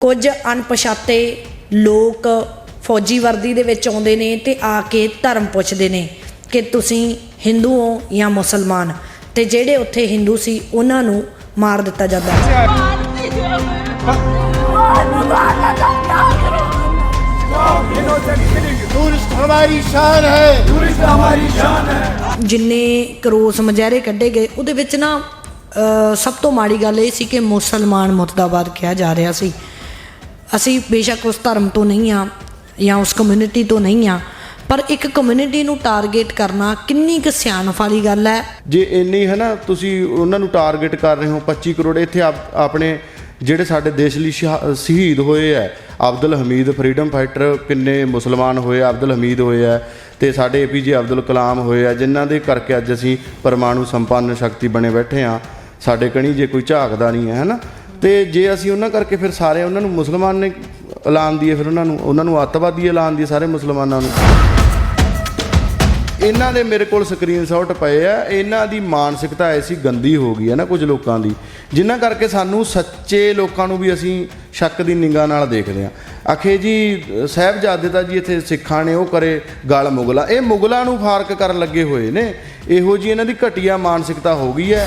ਕੁਝ ਅਣਪਛਾਤੇ ਲੋਕ ਫੌਜੀ ਵਰਦੀ ਦੇ ਵਿੱਚ ਆਉਂਦੇ ਨੇ ਤੇ ਆ ਕੇ ਧਰਮ ਪੁੱਛਦੇ ਨੇ ਕਿ ਤੁਸੀਂ ਹਿੰਦੂ ਹੋ ਜਾਂ ਮੁਸਲਮਾਨ? ਤੇ ਜਿਹੜੇ ਉੱਥੇ ਹਿੰਦੂ ਸੀ ਉਹਨਾਂ ਨੂੰ ਮਾਰ ਦਿੱਤਾ ਜਾਂਦਾ ਜਿੰਨੇ ਕਰੋਸ ਮਜਾਰੇ ਕੱਢੇ ਗਏ ਉਹਦੇ ਵਿੱਚ ਨਾ ਸਭ ਤੋਂ ਮਾੜੀ ਗੱਲ ਇਹ ਸੀ ਕਿ ਮੁਸਲਮਾਨ ਮੁਰਦਾਬਾਦ ਕਿਹਾ ਜਾ ਰਿਹਾ ਸੀ। ਅਸੀਂ ਬੇਸ਼ੱਕ ਉਸ ਧਰਮ ਤੋਂ ਨਹੀਂ ਆ ਜਾਂ ਉਸ ਕਮਿਊਨਿਟੀ ਤੋਂ ਨਹੀਂ ਆ ਪਰ ਇੱਕ ਕਮਿਊਨਿਟੀ ਨੂੰ ਟਾਰਗੇਟ ਕਰਨਾ ਕਿੰਨੀ ਕੁ ਸਿਆਣਪ ਵਾਲੀ ਗੱਲ ਹੈ। ਜੇ ਇੰਨੀ ਹੈ ਨਾ, ਤੁਸੀਂ ਉਹਨਾਂ ਨੂੰ ਟਾਰਗੇਟ ਕਰ ਰਹੇ ਹੋ 25 ਕਰੋੜ, ਇੱਥੇ ਆਪ- ਆਪਣੇ ਜਿਹੜੇ ਸਾਡੇ ਦੇਸ਼ ਲਈ ਸ਼ਹਾ- ਸ਼ਹੀਦ ਹੋਏ ਆ ਅਬਦੁਲ ਹਮੀਦ ਫਰੀडम ਫਾਈਟਰ ਕਿੰਨੇ ਮੁਸਲਮਾਨ ਹੋਏ, ਅਬਦੁਲ ਹਮੀਦ ਹੋਏ ਆ ਤੇ ਸਾਡੇ ਏਪੀਜੇ ਅਬਦੁਲ ਕਲਾਮ ਹੋਏ ਆ ਜਿਨ੍ਹਾਂ ਦੇ ਕਰਕੇ ਅੱਜ ਅਸੀਂ ਪਰਮਾਣੂ ਸੰਪੰਨ ਸ਼ਕਤੀ ਬਣੇ ਬੈਠੇ ਆ ਸਾਡੇ ਕਣੀ ਜੇ ਕੋਈ ਝਾਕਦਾ ਨਹੀਂ ਹੈ ਹੈ ਨਾ? ਤੇ ਜੇ ਅਸੀਂ ਉਹਨਾਂ ਕਰਕੇ ਫਿਰ ਸਾਰੇ ਉਹਨਾਂ ਨੂੰ ਮੁਸਲਮਾਨ ਨੇ ਐਲਾਨ ਦੀਏ ਫਿਰ ਉਹਨਾਂ ਨੂੰ ਉਹਨਾਂ ਨੂੰ ਅੱਤਵਾਦੀ ਐਲਾਨ ਦੀਏ ਸਾਰੇ ਮੁਸਲਮਾਨਾਂ ਨੂੰ। ਇਹਨਾਂ ਦੇ ਮੇਰੇ ਕੋਲ ਸਕਰੀਨਸ਼ਾਟ ਪਏ ਆ। ਇਹਨਾਂ ਦੀ ਮਾਨਸਿਕਤਾ ਐਸੀ ਗੰਦੀ ਹੋ ਗਈ ਹੈ ਨਾ ਕੁਝ ਲੋਕਾਂ ਦੀ, ਜਿਨ੍ਹਾਂ ਕਰਕੇ ਸਾਨੂੰ ਸੱਚੇ ਲੋਕਾਂ ਨੂੰ ਵੀ ਅਸੀਂ ਸ਼ੱਕ ਦੀ ਨਿਗਾਹ ਨਾਲ ਦੇਖਦੇ ਆ ਆਖੇ ਜੀ, ਸਾਹਿਬਜ਼ਾਦੇ ਤਾਂ ਜੀ ਇੱਥੇ ਸਿੱਖਾਂ ਨੇ ਉਹ ਕਰੇ ਗਲ ਮੁਗਲਾ। ਇਹ ਮੁਗਲਾਂ ਨੂੰ ਫਾਰਕ ਕਰਨ ਲੱਗੇ ਹੋਏ ਨੇ। ਇਹੋ ਜੀ ਇਹਨਾਂ ਦੀ ਘਟੀਆ ਮਾਨਸਿਕਤਾ ਹੋ ਗਈ ਹੈ।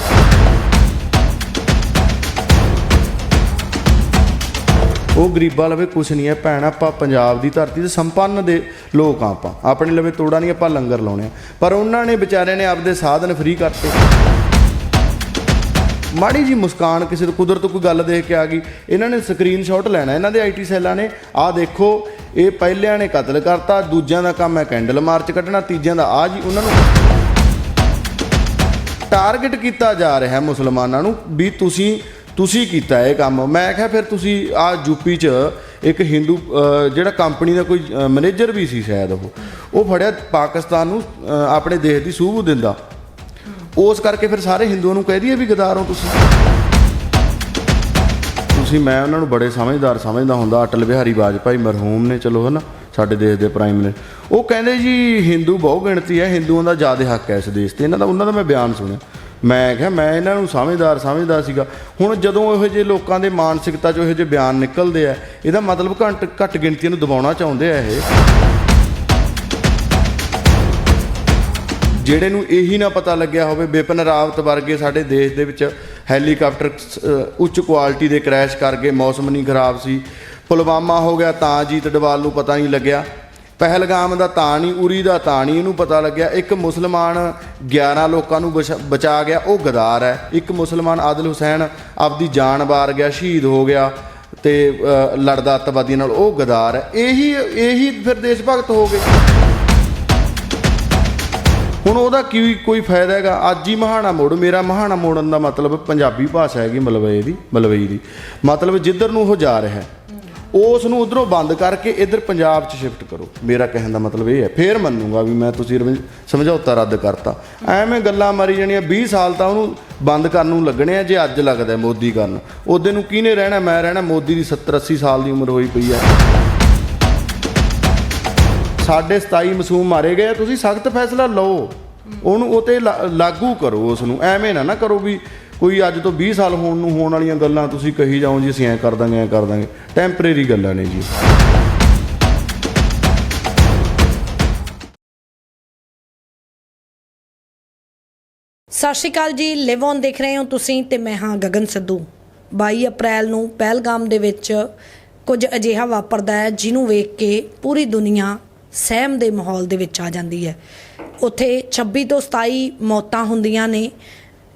ਉਹ ਗਰੀਬਾਂ ਲਵੇ ਕੁਛ ਨਹੀਂ ਹੈ, ਭੈਣ, ਆਪਾਂ ਪੰਜਾਬ ਦੀ ਧਰਤੀ ਤੇ ਸੰਪੰਨ ਦੇ ਲੋਕ ਆ ਆਪਾਂ। ਆਪਣੇ ਲਵੇ ਤੋੜਾ ਨਹੀਂ, ਆਪਾਂ ਲੰਗਰ ਲਾਉਣੇ ਆ ਪਰ ਉਹਨਾਂ ਨੇ ਵਿਚਾਰਿਆਂ ਨੇ ਆਪਦੇ ਸਾਧਨ ਫ੍ਰੀ ਕਰਤੇ। ਮਾੜੀ ਜੀ ਮੁਸਕਾਨ ਕਿਸੇ ਤੋਂ ਕੁਦਰਤ ਕੋਈ ਗੱਲ ਦੇਖ ਕੇ ਆ ਗਈ। ਇਹਨਾਂ ਨੇ ਸਕਰੀਨਸ਼ਾਟ ਲੈਣਾ, ਇਹਨਾਂ ਦੇ ਆਈਟੀ ਸੈੱਲਾਂ ਨੇ। ਆਹ ਦੇਖੋ, ਇਹ ਪਹਿਲਿਆਂ ਨੇ ਕਤਲ ਕਰਤਾ, ਦੂਜਿਆਂ ਦਾ ਕੰਮ ਹੈ ਕੈਂਡਲ ਮਾਰਚ ਕੱਢਣਾ, ਤੀਜਿਆਂ ਦਾ ਆ ਜੀ ਉਹਨਾਂ ਨੂੰ ਟਾਰਗੇਟ ਕੀਤਾ ਜਾ ਰਿਹਾ ਹੈ ਮੁਸਲਮਾਨਾਂ ਨੂੰ ਵੀ ਤੁਸੀਂ ਤੁਸੀਂ ਕੀਤਾ ਇਹ ਕੰਮ। ਮੈਂ ਕਿਹਾ ਫਿਰ ਤੁਸੀਂ ਆ ਯੂਪੀ ਚ ਇੱਕ ਹਿੰਦੂ ਜਿਹੜਾ ਕੰਪਨੀ ਦਾ ਕੋਈ ਮੈਨੇਜਰ ਵੀ ਸੀ ਸ਼ਾਇਦ ਉਹ। ਉਹ ਫੜਿਆ ਪਾਕਿਸਤਾਨ ਨੂੰ ਆਪਣੇ ਦੇਸ਼ ਦੀ ਸੂਹ ਦਿੰਦਾ। ਉਸ ਕਰਕੇ ਫਿਰ ਸਾਰੇ ਹਿੰਦੂਆਂ ਨੂੰ ਕਹਿ ਦਈਏ ਵੀ ਗਦਾਰ ਹੋ ਤੁਸੀਂ। ਤੁਸੀਂ ਮੈਂ ਉਹਨਾਂ ਨੂੰ ਬੜੇ ਸਮਝਦਾਰ ਸਮਝਦਾ ਹੁੰਦਾ, ਅਟਲ ਬਿਹਾਰੀ ਵਾਜਪਾਈ ਮਰਹੂਮ ਨੇ, ਚਲੋ ਹਨਾ, ਸਾਡੇ ਦੇਸ਼ ਦੇ ਪ੍ਰਾਈਮ ਮਿਨਿਸਟਰ ਉਹ ਕਹਿੰਦੇ ਜੀ ਹਿੰਦੂ ਬਹੁ ਗਿਣਤੀ ਹੈ ਹਿੰਦੂਆਂ ਦਾ ਜ਼ਿਆਦਾ ਹੱਕ ਹੈ ਇਸ ਦੇਸ਼ ਤੇ। ਇਹਨਾਂ ਦਾ, ਉਹਨਾਂ ਦਾ ਮੈਂ ਬਿਆਨ ਸੁਣਿਆ। ਮੈਂ ਕਿਹਾ, ਮੈਂ ਇਹਨਾਂ ਨੂੰ ਸਮਝਦਾਰ ਸਮਝਦਾ ਸੀਗਾ। ਹੁਣ ਜਦੋਂ ਇਹੋ ਜਿਹੇ ਲੋਕਾਂ ਦੇ ਮਾਨਸਿਕਤਾ ਚੋਂ ਇਹੋ ਜਿਹੇ ਬਿਆਨ ਨਿਕਲਦੇ ਆ, ਇਹਦਾ ਮਤਲਬ ਘੱਟ ਘੱਟ ਗਿਣਤੀ ਨੂੰ ਦਬਾਉਣਾ ਚਾਹੁੰਦੇ ਆ ਇਹ। ਜਿਹੜੇ ਨੂੰ ਇਹੀ ਨਾ ਪਤਾ ਲੱਗਿਆ ਹੋਵੇ ਵਿਪਨ ਰਾਵਤ ਵਰਗੇ ਸਾਡੇ ਦੇਸ਼ ਦੇ ਵਿੱਚ ਹੈਲੀਕਾਪਟਰ ਉੱਚ ਕੁਆਲਿਟੀ ਦੇ ਕ੍ਰੈਸ਼ ਕਰਕੇ ਮੌਸਮ ਨਹੀਂ ਖਰਾਬ ਸੀ। ਪੁਲਵਾਮਾ ਹੋ ਗਿਆ, ਤਾਂ ਜੀਤ ਡਵਾਲ ਨੂੰ ਪਤਾ ਨਹੀਂ ਲੱਗਿਆ। ਪਹਿਲਗਾਮ ਦਾ ਤਾਂ ਨਹੀਂ ਉਰੀ ਦਾ ਤਾਂ ਨਹੀਂ ਇਹਨੂੰ ਪਤਾ ਲੱਗਿਆ, ਇੱਕ ਮੁਸਲਮਾਨ 11 ਲੋਕਾਂ ਨੂੰ ਬਚਾ- ਬਚਾ ਗਿਆ, ਉਹ ਗਦਾਰ ਹੈ। ਇੱਕ ਮੁਸਲਮਾਨ ਆਦਿਲ ਹੁਸੈਨ ਆਪਦੀ ਜਾਨ ਵਾਰ ਗਿਆ, ਸ਼ਹੀਦ ਹੋ ਗਿਆ ਤੇ ਲੜਦਾ ਅੱਤਵਾਦੀਆਂ ਨਾਲ, ਉਹ ਗਦਾਰ ਹੈ। ਇਹੀ ਇਹੀ ਫਿਰ ਦੇਸ਼ ਭਗਤ ਹੋ ਗਏ। ਹੁਣ ਉਹਦਾ ਕੀ ਕੋਈ ਫਾਇਦਾ ਹੈਗਾ? ਅੱਜ ਹੀ ਮਹਾਣਾ ਮੋੜ, ਮੇਰਾ ਮਹਾਣਾ ਮੋੜਨ ਦਾ ਮਤਲਬ ਪੰਜਾਬੀ ਭਾਸ਼ਾ ਹੈਗੀ ਮਲਵਈ ਦੀ ਮਲਵਈ ਦੀ। ਮਤਲਬ ਜਿੱਧਰ ਨੂੰ ਉਹ ਜਾ ਰਿਹਾ ਹੈ। ਉਸ ਨੂੰ ਉਧਰੋਂ ਬੰਦ ਕਰਕੇ ਇੱਧਰ ਪੰਜਾਬ 'ਚ ਸ਼ਿਫਟ ਕਰੋ। ਮੇਰਾ ਕਹਿਣ ਦਾ ਮਤਲਬ ਇਹ ਹੈ ਫੇਰ ਮੰਨੂਗਾ ਵੀ ਮੈਂ ਤੁਸੀਂ ਰਵਿੰ- ਸਮਝੌਤਾ ਰੱਦ ਕਰਤਾ। ਐਵੇਂ ਗੱਲਾਂ ਮਾਰੀ ਜਾਣੀਆਂ 20 ਸਾਲ ਤਾਂ ਉਹਨੂੰ ਬੰਦ ਕਰਨ ਨੂੰ ਲੱਗਣੇ ਆ ਜੇ ਅੱਜ ਲੱਗਦਾ ਮੋਦੀ ਕਰਨ। ਉਹਦੇ ਨੂੰ ਕਿਹਨੇ ਰਹਿਣਾ ਮੈਂ ਰਹਿਣਾ ਮੋਦੀ ਦੀ 70 80 ਸਾਲ ਦੀ ਉਮਰ ਹੋਈ ਪਈ ਹੈ ਸਾਡੇ 27 ਮਸੂਮ ਮਾਰੇ ਗਏ ਆ, ਤੁਸੀਂ ਸਖਤ ਫੈਸਲਾ ਲਓ। ਉਹਨੂੰ ਉਹ ਤੇ ਲਾ- ਲਾਗੂ ਕਰੋ ਉਸ ਨੂੰ। ਐਵੇਂ ਨਾ ਨਾ ਕਰੋ ਵੀ ਕੋਈ ਅੱਜ ਤੋਂ 20 ਸਾਲ ਹੋਣ ਨੂੰ ਹੋਣ ਵਾਲੀਆਂ ਗੱਲਾਂ ਤੁਸੀਂ ਕਹੀ ਜਾਓ ਜੀ, ਅਸੀਂ ਐਂ ਕਰ ਦਾਂਗੇ, ਐਂ ਕਰ ਦਾਂਗੇ। ਟੈਂਪਰੇਰੀ ਗੱਲਾਂ ਨੇ ਜੀ। ਸਤਿ ਸ਼੍ਰੀ ਅਕਾਲ ਜੀ ਲਿਵ ਔਨ ਦੇਖ ਰਹੇ ਹੋ ਤੁਸੀਂ ਤੇ ਮੈਂ ਹਾਂ ਗਗਨ ਸਿੱਧੂ। 22 ਅਪ੍ਰੈਲ ਨੂੰ ਪਹਿਲਗਾਮ ਦੇ ਵਿੱਚ ਕੁਝ ਅਜਿਹਾ ਵਾਪਰਦਾ ਹੈ, ਜਿਹਨੂੰ ਵੇਖ ਕੇ ਪੂਰੀ ਦੁਨੀਆ ਸਹਿਮ ਦੇ ਮਾਹੌਲ ਦੇ ਵਿੱਚ ਆ ਜਾਂਦੀ ਹੈ। ਉੱਥੇ 26 ਤੋਂ 27 ਮੌਤਾਂ ਹੁੰਦੀਆਂ ਨੇ,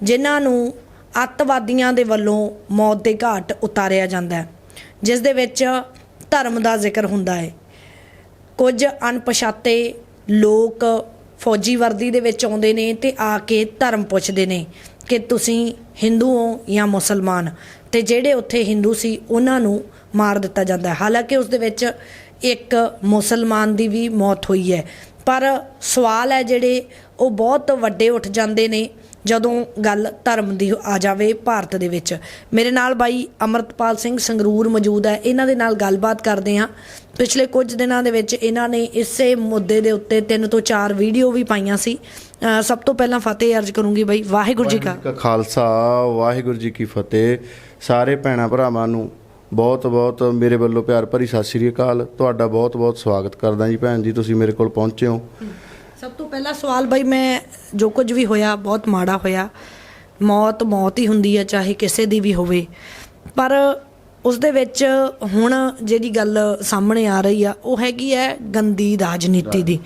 ਜਿਨ੍ਹਾਂ ਨੂੰ ਅੱਤਵਾਦੀਆਂ ਦੇ ਵੱਲੋਂ ਮੌਤ ਦੇ ਘਾਟ ਉਤਾਰਿਆ ਜਾਂਦਾ ਹੈ, ਜਿਸ ਦੇ ਵਿੱਚ ਧਰਮ ਦਾ ਜ਼ਿਕਰ ਹੁੰਦਾ ਹੈ। ਕੁਝ ਅਣਪਛਾਤੇ ਲੋਕ ਫੌਜੀ ਵਰਦੀ ਦੇ ਵਿੱਚ ਆਉਂਦੇ ਨੇ ਤੇ ਆ ਕੇ ਧਰਮ ਪੁੱਛਦੇ ਨੇ ਕਿ ਤੁਸੀਂ ਹਿੰਦੂ ਹੋ ਜਾਂ ਮੁਸਲਮਾਨ, ਤੇ ਜਿਹੜੇ ਉੱਥੇ ਹਿੰਦੂ ਸੀ ਉਹਨਾਂ ਨੂੰ ਮਾਰ ਦਿੱਤਾ ਜਾਂਦਾ ਹੈ। ਹਾਲਾਂਕਿ ਉਸ ਦੇ ਵਿੱਚ ਇੱਕ ਮੁਸਲਮਾਨ ਦੀ ਵੀ ਮੌਤ ਹੋਈ ਹੈ, ਪਰ ਸਵਾਲ ਹੈ ਜਿਹੜੇ ਉਹ ਬਹੁਤ ਵੱਡੇ ਉੱਠ ਜਾਂਦੇ ਨੇ ਜਦੋਂ ਗੱਲ ਧਰਮ ਦੀ ਆ ਜਾਵੇ ਭਾਰਤ ਦੇ ਵਿੱਚ। ਮੇਰੇ ਨਾਲ ਬਾਈ ਅਮਰਤਪਾਲ ਸਿੰਘ ਸੰਗਰੂਰ ਮੌਜੂਦ ਹੈ। ਇਹਨਾਂ ਦੇ ਨਾਲ ਗੱਲਬਾਤ ਕਰਦੇ ਹਾਂ। ਪਿਛਲੇ ਕੁਝ ਦਿਨਾਂ ਦੇ ਵਿੱਚ ਇਹਨਾਂ ਨੇ ਇਸੇ ਮੁੱਦੇ ਦੇ ਉੱਤੇ ਤਿੰਨ ਤੋਂ ਚਾਰ ਵੀਡੀਓ ਵੀ ਪਾਈਆਂ ਸੀ। ਸਭ ਤੋਂ ਪਹਿਲਾਂ ਫਤਿਹ ਅਰਜ ਕਰੂੰਗੀ ਬਾਈ। ਵਾਹਿਗੁਰੂ ਜੀ ਕਾ ਕਾ ਖਾਲਸਾ, ਵਾਹਿਗੁਰੂ ਜੀ ਕੀ ਫਤਿਹ। ਸਾਰੇ ਭੈਣਾਂ ਭਰਾਵਾਂ ਨੂੰ ਬਹੁਤ ਬਹੁਤ ਮੇਰੇ ਵੱਲੋਂ ਪਿਆਰ ਭਰੀ ਸਤਿ ਸ਼੍ਰੀ ਅਕਾਲ। ਤੁਹਾਡਾ ਬਹੁਤ ਬਹੁਤ ਸਵਾਗਤ ਕਰਦਾ ਜੀ ਭੈਣ ਜੀ। ਤੁਸੀਂ ਮੇਰੇ ਕੋਲ ਪਹੁੰਚੇ ਹੋ। ਸਭ ਤੋਂ ਪਹਿਲਾ ਸਵਾਲ ਬਈ ਮੈਂ ਜੋ ਕੁਝ ਵੀ ਹੋਇਆ, ਬਹੁਤ ਮਾੜਾ ਹੋਇਆ। ਮੌਤ ਮੌਤ ਹੀ ਹੁੰਦੀ ਹੈ ਚਾਹੇ ਕਿਸੇ ਦੀ ਵੀ ਹੋਵੇ। ਪਰ ਉਸ ਦੇ ਵਿੱਚ ਹੁਣ ਜਿਹੜੀ ਗੱਲ ਸਾਹਮਣੇ ਆ ਰਹੀ ਆ, ਉਹ ਹੈਗੀ ਹੈ ਗੰਦੀ ਰਾਜਨੀਤੀ ਦੀ।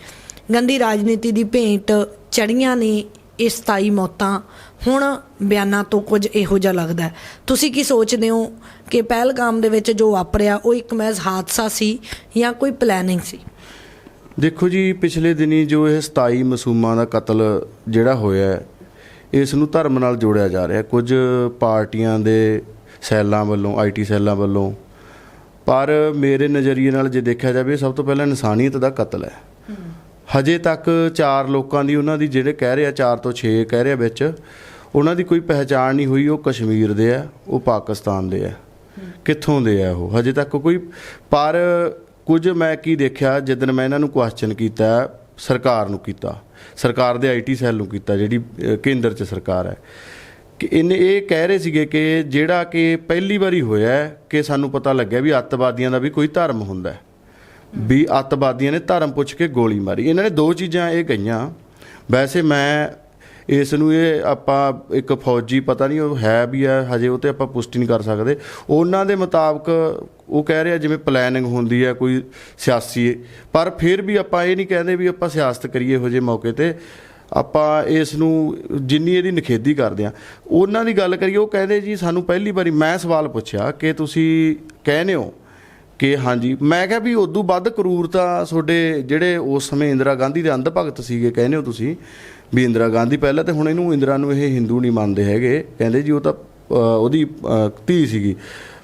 ਗੰਦੀ ਰਾਜਨੀਤੀ ਦੀ ਭੇਂਟ ਚੜੀਆਂ ਨੇ ਇਹ 27 ਮੌਤਾਂ। ਹੁਣ ਬਿਆਨਾਂ ਤੋਂ ਕੁਝ ਇਹੋ ਜਿਹਾ ਲੱਗਦਾ ਤੁਸੀਂ ਕੀ ਸੋਚਦੇ ਹੋ ਕਿ ਪਹਿਲਗਾਮ ਦੇ ਵਿੱਚ ਜੋ ਵਾਪਰਿਆ, ਉਹ ਇੱਕ ਮਹਿਜ਼ ਹਾਦਸਾ ਸੀ ਜਾਂ ਕੋਈ ਪਲੈਨਿੰਗ ਸੀ? ਦੇਖੋ ਜੀ, ਪਿਛਲੇ ਦਿਨੀ ਜੋ ਇਹ 27 ਮਾਸੂਮਾਂ ਦਾ ਕਤਲ ਜਿਹੜਾ ਹੋਇਆ ਇਸ ਨੂੰ ਧਰਮ ਨਾਲ ਜੋੜਿਆ ਜਾ ਰਿਹਾ ਕੁਝ ਪਾਰਟੀਆਂ ਦੇ ਸੈੱਲਾਂ ਵੱਲੋਂ ਆਈਟੀ ਸੈੱਲਾਂ ਵੱਲੋਂ, ਪਰ ਮੇਰੇ ਨਜ਼ਰੀਏ ਨਾਲ ਜੇ ਦੇਖਿਆ ਜਾਵੇ, ਸਭ ਤੋਂ ਪਹਿਲਾਂ ਇਨਸਾਨੀਅਤ ਦਾ ਕਤਲ ਹੈ। ਹਜੇ ਤੱਕ ਚਾਰ ਲੋਕਾਂ ਦੀ ਉਹਨਾਂ ਦੀ ਜਿਹੜੇ ਕਹਿ ਰਹੇ ਆ 4 ਤੋਂ 6 ਕਹਿ ਰਿਹਾ ਵਿੱਚ, ਉਹਨਾਂ ਦੀ ਕੋਈ ਪਹਿਚਾਣ ਨਹੀਂ ਹੋਈ, ਉਹ ਕਸ਼ਮੀਰ ਦੇ ਆ ਉਹ ਪਾਕਿਸਤਾਨ ਦੇ ਆ ਕਿੱਥੋਂ ਦੇ ਆ ਉਹ? ਹਜੇ ਤੱਕ ਕੋਈ, ਪਰ ਕੁਝ ਮੈਂ ਕੀ ਦੇਖਿਆ ਜਿੱਦਨ ਮੈਂ ਇਹਨਾਂ ਨੂੰ ਕੁਐਸਚਨ ਕੀਤਾ, ਸਰਕਾਰ ਨੂੰ ਕੀਤਾ, ਸਰਕਾਰ ਦੇ ਆਈਟੀ ਸੈੱਲ ਨੂੰ ਕੀਤਾ, ਜਿਹੜੀ ਕੇਂਦਰ 'ਚ ਸਰਕਾਰ ਹੈ। ਕਿ ਇਹਨੇ ਇਹ ਕਹਿ ਰਹੇ ਸੀਗੇ ਕਿ ਜਿਹੜਾ ਕਿ ਪਹਿਲੀ ਵਾਰੀ ਹੋਇਆ ਕਿ ਸਾਨੂੰ ਪਤਾ ਲੱਗਿਆ ਵੀ ਅੱਤਵਾਦੀਆਂ ਦਾ ਵੀ ਕੋਈ ਧਰਮ ਹੁੰਦਾ ਹੈ। ਵੀ ਅੱਤਵਾਦੀਆਂ ਨੇ ਧਰਮ ਪੁੱਛ ਕੇ ਗੋਲੀ ਮਾਰੀ। ਇਹਨਾਂ ਨੇ ਦੋ ਚੀਜ਼ਾਂ ਇਹ ਕਹੀਆਂ। ਵੈਸੇ ਮੈਂ ਇਸ ਨੂੰ ਇਹ ਆਪਾਂ ਇੱਕ ਫੌਜੀ, ਪਤਾ ਨਹੀਂ ਉਹ ਹੈ ਵੀ ਹੈ, ਹਜੇ ਉਹ ਤੇ ਆਪਾਂ ਪੁਸ਼ਟੀ ਨਹੀਂ ਕਰ ਸਕਦੇ। ਉਹਨਾਂ ਦੇ ਮੁਤਾਬਕ ਉਹ ਕਹਿ ਰਿਹਾ ਜਿਵੇਂ ਪਲੈਨਿੰਗ ਹੁੰਦੀ ਹੈ, ਕੋਈ ਸਿਆਸੀ ਪਰ ਫਿਰ ਵੀ ਆਪਾਂ ਇਹ ਨਹੀਂ ਕਹਿੰਦੇ ਵੀ ਆਪਾਂ ਸਿਆਸਤ ਕਰੀਏ ਇਹੋ ਜਿਹੇ ਮੌਕੇ ਤੇ। ਆਪਾਂ ਇਸ ਨੂੰ ਜਿੰਨੀ ਇਹਦੀ ਨਿਖੇਧੀ ਕਰਦੇ ਆ ਉਹਨਾਂ ਦੀ ਗੱਲ ਕਰੀਏ, ਉਹ ਕਹਿੰਦੇ ਜੀ ਸਾਨੂੰ ਪਹਿਲੀ ਵਾਰੀ ਮੈਂ ਸਵਾਲ ਪੁੱਛਿਆ ਕਿ ਤੁਸੀਂ ਕਹਿੰਦੇ ਹੋ ਕਿ ਹਾਂਜੀ, ਮੈਂ ਕਿਹਾ ਵੀ ਉਦੋਂ ਵੱਧ ਕਰੂਰਤਾ ਤੁਹਾਡੇ ਜਿਹੜੇ ਉਸ ਸਮੇਂ ਇੰਦਰਾ ਗਾਂਧੀ ਦੇ ਅੰਧ ਭਗਤ ਸੀਗੇ, ਕਹਿੰਦੇ ਹੋ ਤੁਸੀਂ ਵੀ ਇੰਦਰਾ ਗਾਂਧੀ ਪਹਿਲਾਂ ਤੇ ਹੁਣ ਇਹਨੂੰ ਇੰਦਰਾ ਨੂੰ ਇਹ ਹਿੰਦੂ ਨਹੀਂ ਮੰਨਦੇ ਹੈਗੇ। ਕਹਿੰਦੇ ਜੀ ਉਹ ਤਾਂ ਉਹਦੀ ਧੀ ਸੀਗੀ।